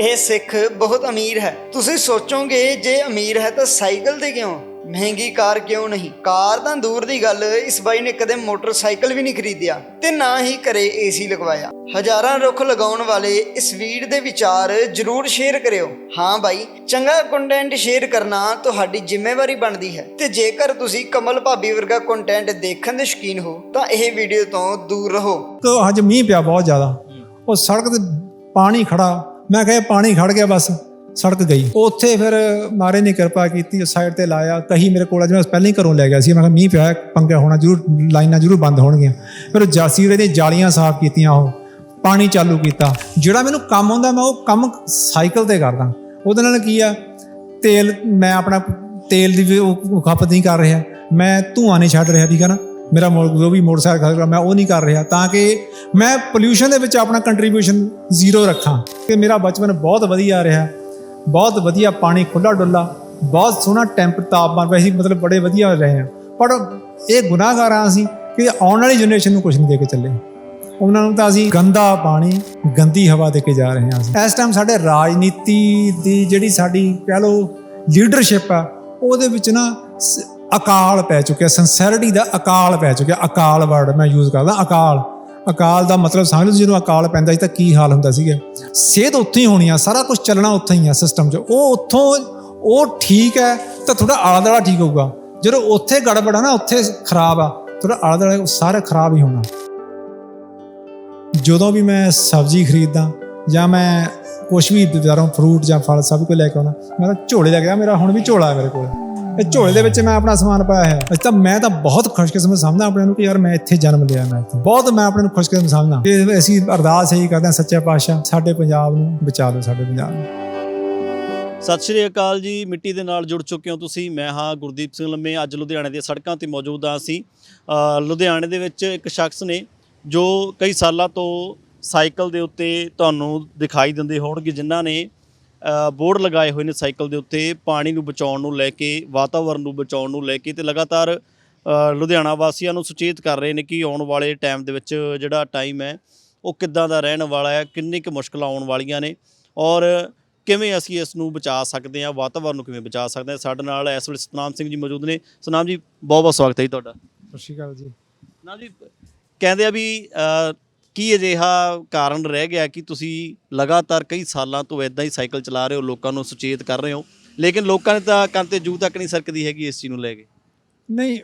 ਇਹ ਸਿੱਖ ਬਹੁਤ ਅਮੀਰ ਹੈ। ਤੁਸੀਂ ਸੋਚੋਗੇ ਜੇ ਅਮੀਰ ਹੈ ਤਾਂ ਸਾਈਕਲ ਤੇ ਕਿਉਂ? ਮਹਿੰਗੀ ਕਾਰ ਕਿਉਂ ਨਹੀਂ? ਕਾਰ ਤਾਂ ਦੂਰ ਦੀ ਗੱਲ ਇਸ ਬਾਈ ਨੇ ਕਦੇ ਮੋਟਰਸਾਈਕਲ ਵੀ ਨਹੀਂ ਖਰੀਦਿਆ ਤੇ ਨਾ ਹੀ ਘਰੇ ਏਸੀ ਲਗਵਾਇਆ। ਹਜ਼ਾਰਾਂ ਰੁੱਖ ਲਗਾਉਣ ਵਾਲੇ ਇਸ ਵੀਡ ਦੇ ਵਿਚਾਰ ਜਰੂਰ ਸ਼ੇਅਰ ਕਰਿਓ। ਹਾਂ ਬਾਈ ਚੰਗਾ ਕੰਟੈਂਟ ਸ਼ੇਅਰ ਕਰਨਾ ਤੁਹਾਡੀ ਜ਼ਿੰਮੇਵਾਰੀ ਬਣਦੀ ਹੈ ਤੇ ਜੇਕਰ ਤੁਸੀਂ ਕਮਲ ਭਾਬੀ ਵਰਗਾ ਕੰਟੈਂਟ ਦੇਖਣ ਦੇ ਸ਼ੌਕੀਨ ਹੋ ਤਾਂ ਇਹ ਵੀਡੀਓ ਤੋਂ ਦੂਰ ਰਹੋ। ਤੋ ਅੱਜ ਮੀਂਹ ਪਿਆ ਬਹੁਤ ਜ਼ਿਆਦਾ। ਉਹ ਸੜਕ ਤੇ ਪਾਣੀ ਖੜਾ ਮੈਂ ਕਿਹਾ ਪਾਣੀ ਖੜ ਗਿਆ ਬਸ, ਸੜਕ ਗਈ। ਉੱਥੇ ਫਿਰ ਮਾਰੇ ਨੇ ਕਿਰਪਾ ਕੀਤੀ, ਸਾਈਡ ਤੇ ਲਾਇਆ ਕਹੀ ਮੇਰੇ ਕੋਲ ਅੱਜ ਮੈਂ ਪਹਿਲਾਂ ਹੀ ਘਰੋਂ ਲੈ ਗਿਆ ਸੀ। ਮੈਂ ਕਿਹਾ ਮੀਂਹ ਪਿਆ, ਪੰਗਾ ਹੋਣਾ ਜ਼ਰੂਰ, ਲਾਈਨਾਂ ਜ਼ਰੂਰ ਬੰਦ ਹੋਣਗੀਆਂ। ਫਿਰ ਜਾਸੀਰੇ ਦੀਆਂ ਜਾਲੀਆਂ ਸਾਫ਼ ਕੀਤੀਆਂ ਉਹ, ਪਾਣੀ ਚਾਲੂ ਕੀਤਾ। ਜਿਹੜਾ ਮੈਨੂੰ ਕੰਮ ਹੁੰਦਾ ਮੈਂ ਉਹ ਕੰਮ ਸਾਈਕਲ ਤੇ ਕਰਦਾ। ਉਹਦੇ ਨਾਲ ਕੀ ਆ, ਤੇਲ, ਮੈਂ ਆਪਣਾ ਤੇਲ ਦੀ ਵੀ ਖਪਤ ਨਹੀਂ ਕਰ ਰਿਹਾ। ਮੈਂ ਧੂਆਂ ਨਹੀਂ ਛੱਡ ਰਿਹਾ, ਠੀਕ ਹੈ ਨਾ? ਮੇਰਾ ਮੋ- ਜੋ ਵੀ ਮੋਟਰਸਾਈਕਲ ਖਰੀਦਦਾ ਮੈਂ ਉਹ ਨਹੀਂ ਕਰ ਰਿਹਾ। ਤਾਂ ਕਿ ਮੈਂ ਪੋਲਿਊਸ਼ਨ ਦੇ ਵਿੱਚ ਆਪਣਾ ਕੰਟਰੀਬਿਊਸ਼ਨ ਜ਼ੀਰੋ ਰੱਖਾਂ। ਕਿ ਮੇਰਾ ਬਚਪਨ ਬਹੁਤ ਵਧੀਆ ਰਿਹਾ। ਬਹੁਤ ਵਧੀਆ ਪਾਣੀ ਖੁੱਲਾ ਡੁੱਲਾ ਬਹੁਤ ਸੋਹਣਾ ਟੈਂਪ ਤਾਪਮਾਨ, ਵੈਸੇ ਮਤਲਬ ਬੜੇ ਵਧੀਆ ਰਹੇ ਆ। ਪਰ ਇਹ ਗੁਨਾਹਗਾਰ ਹਾਂ ਅਸੀਂ ਕਿ ਆਉਣ ਵਾਲੀ ਜਨਰੇਸ਼ਨ ਨੂੰ ਕੁਝ ਨਹੀਂ ਦੇ ਕੇ ਚੱਲੇ। ਉਹਨਾਂ ਨੂੰ ਤਾਂ ਅਸੀਂ ਗੰਦਾ ਪਾਣੀ, ਗੰਦੀ ਹਵਾ ਦੇ ਕੇ ਜਾ ਰਹੇ ਹਾਂ ਇਸ ਟਾਈਮ ਸਾਡੇ ਰਾਜਨੀਤੀ ਦੀ ਜਿਹੜੀ ਸਾਡੀ ਕਹਿ ਲਓ ਲੀਡਰਸ਼ਿਪ ਆ, ਉਹਦੇ ਵਿੱਚ ਨਾ ਅਕਾਲ ਪੈ ਚੁੱਕਿਆ ਸਿੰਸੈਰਿਟੀ ਦਾ ਅਕਾਲ ਪੈ ਚੁੱਕਿਆ, ਅਕਾਲ ਵਰਡ ਮੈਂ ਯੂਜ਼ ਕਰਦਾ, ਅਕਾਲ। ਅਕਾਲ ਦਾ ਮਤਲਬ ਸਮਝ ਲਓ ਜਦੋਂ ਅਕਾਲ ਪੈਂਦਾ ਸੀ ਤਾਂ ਕੀ ਹਾਲ ਹੁੰਦਾ ਸੀਗਾ। ਸਿਹਤ ਉੱਥੇ ਹੀ ਹੋਣੀ ਆ, ਸਾਰਾ ਕੁਝ ਚੱਲਣਾ ਉੱਥੇ ਹੀ ਆ ਸਿਸਟਮ 'ਚ। ਉਹ ਉੱਥੋਂ, ਉਹ ਠੀਕ ਹੈ ਤਾਂ ਤੁਹਾਡਾ ਆਲਾ ਦੁਆਲਾ ਠੀਕ ਹੋਊਗਾ। ਜਦੋਂ ਉੱਥੇ ਗੜਬੜ ਆ ਨਾ, ਉੱਥੇ ਖਰਾਬ ਆ, ਤੁਹਾਡਾ ਆਲਾ ਦੁਆਲਾ ਸਾਰਾ ਖਰਾਬ ਹੀ ਹੋਣਾ। ਜਦੋਂ ਵੀ ਮੈਂ ਸਬਜ਼ੀ ਖਰੀਦਦਾ ਜਾਂ ਮੈਂ ਕੁਝ ਵੀ, ਬਾਜ਼ਾਰੋਂ ਫਰੂਟ ਜਾਂ ਫਲ ਸਭ ਕੁਝ ਲੈ ਕੇ ਆਉਣਾ ਮੈਂ ਤਾਂ ਝੋਲੇ ਲੈ ਕੇ ਆ ਮੇਰਾ ਹੁਣ ਵੀ ਝੋਲਾ ਹੈ ਮੇਰੇ ਕੋਲ। ਇਹ ਝੋਲੇ ਦੇ ਵਿੱਚ ਮੈਂ ਆਪਣਾ ਸਮਾਨ ਪਾਇਆ ਹੈ ਅੱਜ ਤਾਂ ਮੈਂ ਤਾਂ ਬਹੁਤ ਖੁਸ਼ਕਿਸਮਤ ਸਮਝਦਾ ਆਪਣੇ ਨੂੰ ਕਿ ਯਾਰ ਮੈਂ ਇੱਥੇ ਜਨਮ ਲਿਆ, ਮੈਂ ਇੱਥੇ। ਬਹੁਤ ਮੈਂ ਆਪਣੇ ਨੂੰ ਖੁਸ਼ਕਿਸਮਤ ਸਮਝਦਾ। ਤੇ ਅਸੀਂ ਅਰਦਾਸ ਇਹੀ ਕਰਦੇ ਹਾਂ, ਸੱਚੇ ਪਾਤਸ਼ਾਹ, ਸਾਡੇ ਪੰਜਾਬ ਨੂੰ ਬਚਾ ਲਓ ਸਾਡੇ ਪੰਜਾਬ ਨੂੰ। ਸਤਿ ਸ਼੍ਰੀ ਅਕਾਲ ਜੀ। ਮਿੱਟੀ ਦੇ ਨਾਲ ਜੁੜ ਚੁੱਕੇ ਹੋ ਤੁਸੀਂ। ਮੈਂ ਹਾਂ ਗੁਰਦੀਪ ਸਿੰਘ ਲੰਮੇ। ਅੱਜ ਲੁਧਿਆਣੇ ਦੀਆਂ ਸੜਕਾਂ ਤੇ ਮੌਜੂਦ ਹਾਂ ਅਸੀਂ। ਲੁਧਿਆਣੇ ਦੇ ਵਿੱਚ ਇੱਕ ਸ਼ਖਸ ਨੇ, ਜੋ ਕਈ ਸਾਲਾਂ ਤੋਂ ਸਾਈਕਲ ਦੇ ਉੱਤੇ ਤੁਹਾਨੂੰ ਦਿਖਾਈ ਦਿੰਦੇ ਹੋਣਗੇ, ਜਿਨ੍ਹਾਂ ਨੇ ਬੋਰਡ ਲਗਾਏ ਹੋਏ ਨੇ ਸਾਈਕਲ ਦੇ ਉੱਤੇ ਪਾਣੀ ਨੂੰ ਬਚਾਉਣ ਨੂੰ ਲੈ ਕੇ ਵਾਤਾਵਰਣ ਨੂੰ ਬਚਾਉਣ ਨੂੰ ਲੈ ਕੇ ਤੇ ਲਗਾਤਾਰ ਲੁਧਿਆਣਾ ਵਾਸੀਆਂ ਨੂੰ ਸੁਚੇਤ ਕਰ ਰਹੇ ਨੇ ਕਿ ਆਉਣ ਵਾਲੇ ਟਾਈਮ ਦੇ ਵਿੱਚ ਜਿਹੜਾ ਟਾਈਮ ਹੈ ਉਹ ਕਿੱਦਾਂ ਦਾ ਰਹਿਣ ਵਾਲਾ ਹੈ ਕਿੰਨੀ ਕੁ ਮੁਸ਼ਕਲਾਂ ਆਉਣ ਵਾਲੀਆਂ ਨੇ ਔਰ ਕਿਵੇਂ ਅਸੀਂ ਇਸ ਨੂੰ ਬਚਾ ਸਕਦੇ ਹਾਂ ਵਾਤਾਵਰਨ ਨੂੰ ਕਿਵੇਂ ਬਚਾ ਸਕਦੇ ਹਾਂ। ਸਾਡੇ ਨਾਲ ਇਸ ਵੇਲੇ ਸਤਨਾਮ ਸਿੰਘ ਜੀ ਮੌਜੂਦ ਨੇ। ਸਤਨਾਮ ਜੀ ਬਹੁਤ ਬਹੁਤ ਸਵਾਗਤ ਹੈ ਜੀ ਤੁਹਾਡਾ। ਸਤਿ ਸ਼੍ਰੀ ਅਕਾਲ ਜੀ। ਸਤਨਾਮ ਜੀ ਕਹਿੰਦੇ ਆ ਵੀ ਕੀ ਅਜਿਹਾ ਕਾਰਨ ਰਹਿ ਗਿਆ ਕਿ ਤੁਸੀਂ ਲਗਾਤਾਰ ਕਈ ਸਾਲਾਂ ਤੋਂ ਇਦਾਂ ਹੀ ਸਾਈਕਲ ਚਲਾ ਰਹੇ ਹੋ, ਲੋਕਾਂ ਨੂੰ ਸੁਚੇਤ ਕਰ ਰਹੇ ਹੋ? ਲੇਕਿਨ ਲੋਕਾਂ ਨੇ ਤਾਂ ਕੰਨ ਤੇ ਜੂ ਤੱਕ ਨਹੀਂ ਸਰਕਦੀ ਹੈਗੀ ਇਸ ਚੀਜ਼ ਨੂੰ ਲੈ ਕੇ। ਨਹੀਂ,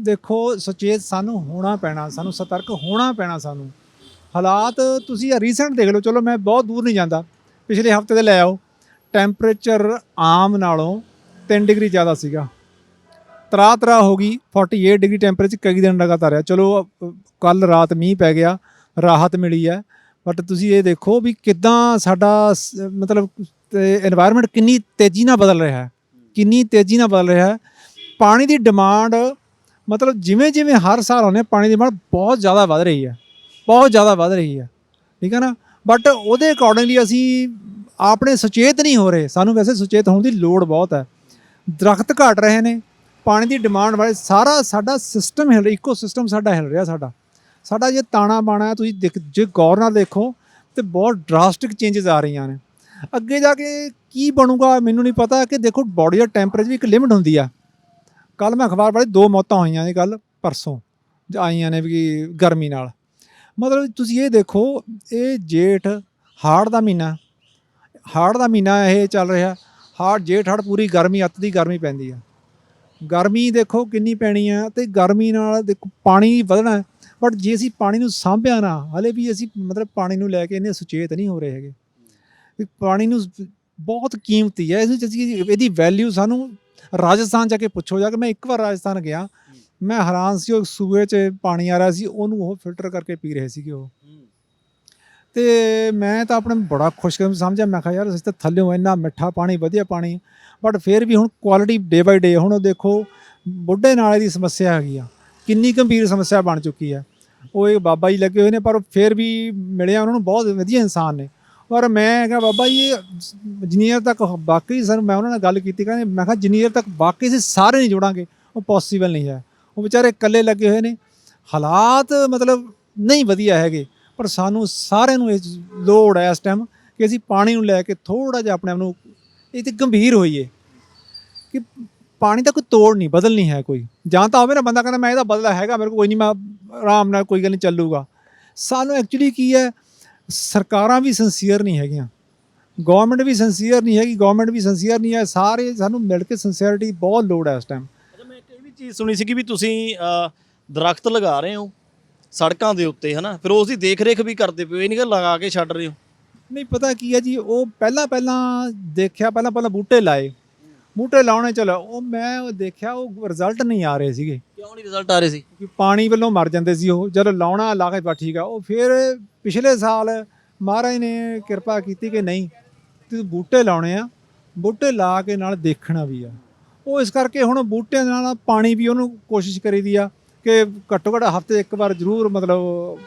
ਦੇਖੋ, ਸੁਚੇਤ ਸਾਨੂੰ ਹੋਣਾ ਪੈਣਾ, ਸਾਨੂੰ ਸਤਰਕ ਹੋਣਾ ਪੈਣਾ ਸਾਨੂੰ। ਹਾਲਾਤ ਤੁਸੀਂ ਰੀਸੈਂਟ ਦੇਖ ਲਓ, ਚਲੋ ਮੈਂ ਬਹੁਤ ਦੂਰ ਨਹੀਂ ਜਾਂਦਾ। ਪਿਛਲੇ ਹਫ਼ਤੇ ਦੇ ਲੈ ਆਓ। ਟੈਂਪਰੇਚਰ ਆਮ ਨਾਲੋਂ 3 ਡਿਗਰੀ ਜ਼ਿਆਦਾ ਸੀਗਾ। ਤਰਾ ਤਰਾ ਹੋ ਗਈ 48 ਡਿਗਰੀ ਟੈਂਪਰੇਚਰ ਕਈ ਦਿਨ ਲਗਾਤਾਰ ਰਿਹਾ। ਚਲੋ ਕੱਲ ਰਾਤ ਮੀਂਹ ਪੈ ਗਿਆ। ਰਾਹਤ ਮਿਲੀ ਹੈ। ਬਟ ਤੁਸੀਂ ਇਹ ਦੇਖੋ ਵੀ ਕਿਦਾਂ ਸਾਡਾ ਸ- ਮਤਲਬ এনवायरमेंट ਕਿੰਨੀ ਤੇਜ਼ੀ ਨਾਲ ਬਦਲ ਰਿਹਾ ਹੈ। ਕਿੰਨੀ ਤੇਜ਼ੀ ਨਾਲ ਬਦਲ ਰਿਹਾ ਹੈ। ਪਾਣੀ ਦੀ ਡਿਮਾਂਡ ਮਤਲਬ ਜਿਵੇਂ ਜਿਵੇਂ ਹਰ ਸਾਲ ਆਉਂਦੇ ਪਾਣੀ ਦੀ ਡਿਮਾਂਡ ਬਹੁਤ ਜ਼ਿਆਦਾ ਵੱਧ ਰਹੀ ਹੈ। ਬਹੁਤ ਜ਼ਿਆਦਾ ਵੱਧ ਰਹੀ ਹੈ। ਠੀਕ ਹੈ ਨਾ? ਬਟ ਉਹਦੇ ਅਕੋਰਡਿੰਗਲੀ ਅਸੀਂ ਆਪਣੇ ਸੁਚੇਤ ਨਹੀਂ ਹੋ ਰਹੇ। ਸਾਨੂੰ ਵੈਸੇ ਸੁਚੇਤ ਹੋਣ ਦੀ ਲੋੜ ਬਹੁਤ ਹੈ। ਦਰਖਤ ਘਟ ਰਹੇ ਨੇ। ਪਾਣੀ ਦੀ ਡਿਮਾਂਡ ਵਾਲੇ ਸਾਰਾ ਸਾਡਾ ਸਿਸਟਮ ਹਿਲ ਰਿਹਾ ਇਕੋ ਸਿਸਟਮ ਸਾਡਾ ਹਿਲ ਰਿਹਾ ਸਾਡਾ। ਸਾਡਾ ਜੇ ਤਾਣਾ ਬਾਣਾ ਹੈ, ਤੁਸੀਂ ਦੇਖ ਜੇ ਗੌਰ ਨਾਲ ਦੇਖੋ ਤੇ ਬਹੁਤ ਡਰਾਸਟਿਕ ਚੇਂਜਸ ਆ ਰਹੀਆਂ ਨੇ। ਅੱਗੇ ਜਾ ਕੇ ਕੀ ਬਣੂਗਾ ਮੈਨੂੰ ਨਹੀਂ ਪਤਾ ਕਿ ਦੇਖੋ ਬਾਡੀ ਦਾ ਟੈਂਪਰੇਚਰ ਵੀ ਇੱਕ ਲਿਮਿਟ ਹੁੰਦੀ ਆ। ਕੱਲ ਮੈਂ ਅਖਬਾਰ ਪੜ੍ਹੀ ਦੋ ਮੌਤਾਂ ਹੋਈਆਂ ਨੇ ਕੱਲ ਪਰਸੋਂ ਜ- ਆਈਆਂ ਨੇ ਵੀ ਗਰਮੀ ਨਾਲ। ਮਤਲਬ ਤੁਸੀਂ ਇਹ ਦੇਖੋ ਇਹ ਜੇਠ ਹਾੜ ਦਾ ਮਹੀਨਾ ਹਾੜ ਦਾ ਮਹੀਨਾ ਇਹ ਚੱਲ ਰਿਹਾ। ਹਾੜ ਜੇਠ ਹਾੜ ਪੂਰੀ ਗਰਮੀ ਅੱਤ ਦੀ ਗਰਮੀ ਪੈਂਦੀ ਆ। ਗਰਮੀ ਦੇਖੋ ਕਿੰਨੀ ਪੈਣੀ ਆ ਤੇ ਗਰਮੀ ਨਾਲ ਦੇਖੋ ਪਾਣੀ ਵਧਣਾ। ਬਟ ਜੇ ਅਸੀਂ ਪਾਣੀ ਨੂੰ ਸਾਂਭਿਆ ਨਾ, ਹਲੇ ਵੀ ਅਸੀਂ ਮਤਲਬ ਪਾਣੀ ਨੂੰ ਲੈ ਕੇ ਇੰਨੇ ਸੁਚੇਤ ਨਹੀਂ ਹੋ ਰਹੇ ਹੈਗੇ। ਵੀ ਪਾਣੀ ਨੂੰ ਬਹੁਤ ਕੀਮਤੀ ਹੈ ਵਿੱਚ ਅਸੀਂ ਇਹਦੀ ਵੈਲਿਊ ਸਾਨੂੰ ਰਾਜਸਥਾਨ ਜਾ ਕੇ ਪੁੱਛੋ, ਜਾ ਕੇ ਮੈਂ ਇੱਕ ਵਾਰ ਰਾਜਸਥਾਨ ਗਿਆ, ਮੈਂ ਹੈਰਾਨ ਸੀ, ਉਹ ਸੂਏ 'ਚ ਪਾਣੀ ਆ ਰਿਹਾ ਸੀ, ਉਹਨੂੰ ਉਹ ਫਿਲਟਰ ਕਰਕੇ ਪੀ ਰਹੇ ਸੀਗੇ ਉਹ। ਤੇ ਮੈਂ ਤਾਂ ਆਪਣੇ ਬੜਾ ਖੁਸ਼ਕਿਸਮਤ ਸਮਝਿਆ, ਮੈਂ ਕਿਹਾ ਯਾਰ ਅਸੀਂ ਤਾਂ ਥੱਲੇੋਂ ਇੰਨਾ ਮਿੱਠਾ ਪਾਣੀ, ਵਧੀਆ ਪਾਣੀ ਬਟ ਫਿਰ ਵੀ ਹੁਣ ਕੁਆਲਿਟੀ ਡੇ ਬਾਈ ਡੇ ਹੁਣ ਉਹ ਦੇਖੋ, ਬੁੱਢੇ ਨਾਲੇ ਦੀ ਸਮੱਸਿਆ ਹੈਗੀ ਆ, ਕਿੰਨੀ ਗੰਭੀਰ ਸਮੱਸਿਆ ਬਣ ਚੁੱਕੀ ਹੈ ਉਹ ਇਹ ਬਾਬਾ ਜੀ ਲੱਗੇ ਹੋਏ ਨੇ, ਪਰ ਫਿਰ ਵੀ ਮਿਲਿਆ ਉਹਨਾਂ ਨੂੰ ਬਹੁਤ ਵਧੀਆ ਇਨਸਾਨ ਨੇ। ਔਰ ਮੈਂ ਕਿਹਾ, ਬਾਬਾ ਜੀ, ਇਹ ਜਿੰਨੀਅਰ ਤੱਕ ਬਾਕੀ ਸਰ ਮੈਂ ਉਹਨਾਂ ਨਾਲ ਗੱਲ ਕੀਤੀ, ਕਹਿੰਦੇ, ਮੈਂ ਕਿਹਾ ਜਿੰਨੀਅਰ ਤੱਕ ਬਾਕੀ ਅਸੀਂ ਸਾਰੇ ਨਹੀਂ ਜੋੜਾਂਗੇ, ਉਹ ਪੋਸੀਬਲ ਨਹੀਂ ਹੈ। ਉਹ ਵਿਚਾਰੇ ਇਕੱਲੇ ਲੱਗੇ ਹੋਏ ਨੇ। ਹਾਲਾਤ ਮਤਲਬ ਨਹੀਂ ਵਧੀਆ ਹੈਗੇ, ਪਰ ਸਾਨੂੰ ਸਾਰਿਆਂ ਨੂੰ ਇਹ ਲੋੜ ਹੈ ਇਸ ਟਾਈਮ ਕਿ ਅਸੀਂ ਪਾਣੀ ਨੂੰ ਲੈ ਕੇ ਥੋੜਾ ਜਿਹਾ ਆਪਣੇ ਆਪ ਨੂੰ, ਇਹ ਤੇ ਗੰਭੀਰ ਹੋਈਏ ਕਿ ਪਾਣੀ ਦਾ ਕੋਈ ਤੋੜ ਨਹੀਂ ਬਦਲ ਨਹੀਂ ਹੈ ਕੋਈ। ਜਾਂ ਤਾਂ ਹੋਵੇ ਨਾ ਬੰਦਾ ਕਹਿੰਦਾ ਮੈਂ ਇਹਦਾ ਬਦਲਾ ਹੈਗਾ ਮੇਰੇ ਕੋਲ ਕੋਈ ਨਹੀਂ ਮੈਂ ਆਰਾਮ ਨਾਲ ਕੋਈ ਗੱਲ ਨਹੀਂ ਚੱਲੂਗਾ। ਸਾਨੂੰ ਐਕਚੁਅਲੀ ਕੀ ਹੈ ਸਰਕਾਰਾਂ ਵੀ ਸਿੰਸੀਅਰ ਨਹੀਂ ਹੈਗੀਆਂ। ਗਵਰਨਮੈਂਟ ਵੀ ਸਿੰਸੀਅਰ ਨਹੀਂ ਹੈਗੀ ਗਵਰਨਮੈਂਟ ਵੀ ਸਿੰਸੀਅਰ ਨਹੀਂ ਹੈ। ਸਾਰੇ ਸਾਨੂੰ ਮਿਲ ਕੇ ਸਿੰਸੀਅਰਿਟੀ ਬਹੁਤ ਲੋੜ ਹੈ ਇਸ ਟਾਈਮ ਅੱਛਾ ਮੈਂ ਇੱਕ ਇਹ ਵੀ ਚੀਜ਼ ਸੁਣੀ ਸੀ ਕਿ ਵੀ ਤੁਸੀਂ ਦਰਖਤ ਲਗਾ ਰਹੇ ਹੋ ਸੜਕਾਂ ਦੇ ਉੱਤੇ ਹਨਾ? ਫਿਰ ਉਸ ਦੀ ਦੇਖ ਰੇਖ ਵੀ ਕਰਦੇ ਪਏ ਹੋ ਇਹ ਨਹੀਂ ਕਿ ਲਗਾ ਕੇ ਛੱਡ ਰਹੇ ਹੋ? ਨਹੀਂ ਪਤਾ ਕੀ ਹੈ ਜੀ ਉਹ ਪਹਿਲਾਂ ਪਹਿਲਾਂ ਦੇਖਿਆ ਪਹਿਲਾਂ ਪਹਿਲਾਂ ਬੂਟੇ ਲਾਏ। ਬੂਟੇ ਲਾਉਣੇ ਚਲੋ ਉਹ ਮੈਂ ਉਹ ਦੇਖਿਆ ਉਹ ਰਿਜ਼ਲਟ ਨਹੀਂ ਆ ਰਹੇ ਸੀਗੇ। ਕਿਉਂ ਨਹੀਂ ਰਿਜ਼ਲਟ ਆ ਰਹੇ ਸੀ? ਕਿ ਪਾਣੀ ਵੱਲੋਂ ਮਰ ਜਾਂਦੇ ਸੀ ਉਹ। ਜਦੋਂ ਲਾਉਣਾ ਲਾ ਕੇ ਬਸ ਠੀਕ ਆ। ਉਹ ਫਿਰ ਪਿਛਲੇ ਸਾਲ ਮਹਾਰਾਜ ਨੇ ਕਿਰਪਾ ਕੀਤੀ ਕਿ ਨਹੀਂ ਤੁਸੀਂ ਬੂਟੇ ਲਾਉਣੇ ਆ। ਬੂਟੇ ਲਾ ਕੇ ਨਾਲ ਦੇਖਣਾ ਵੀ ਆ। ਉਹ ਇਸ ਕਰਕੇ ਹੁਣ ਬੂਟਿਆਂ ਨਾਲ ਪਾਣੀ ਵੀ ਉਹਨੂੰ ਕੋਸ਼ਿਸ਼ ਕਰੀਦੀ ਆ ਕਿ ਘੱਟੋ ਘੱਟ ਹਫ਼ਤੇ ਇੱਕ ਵਾਰ ਜ਼ਰੂਰ ਮਤਲਬ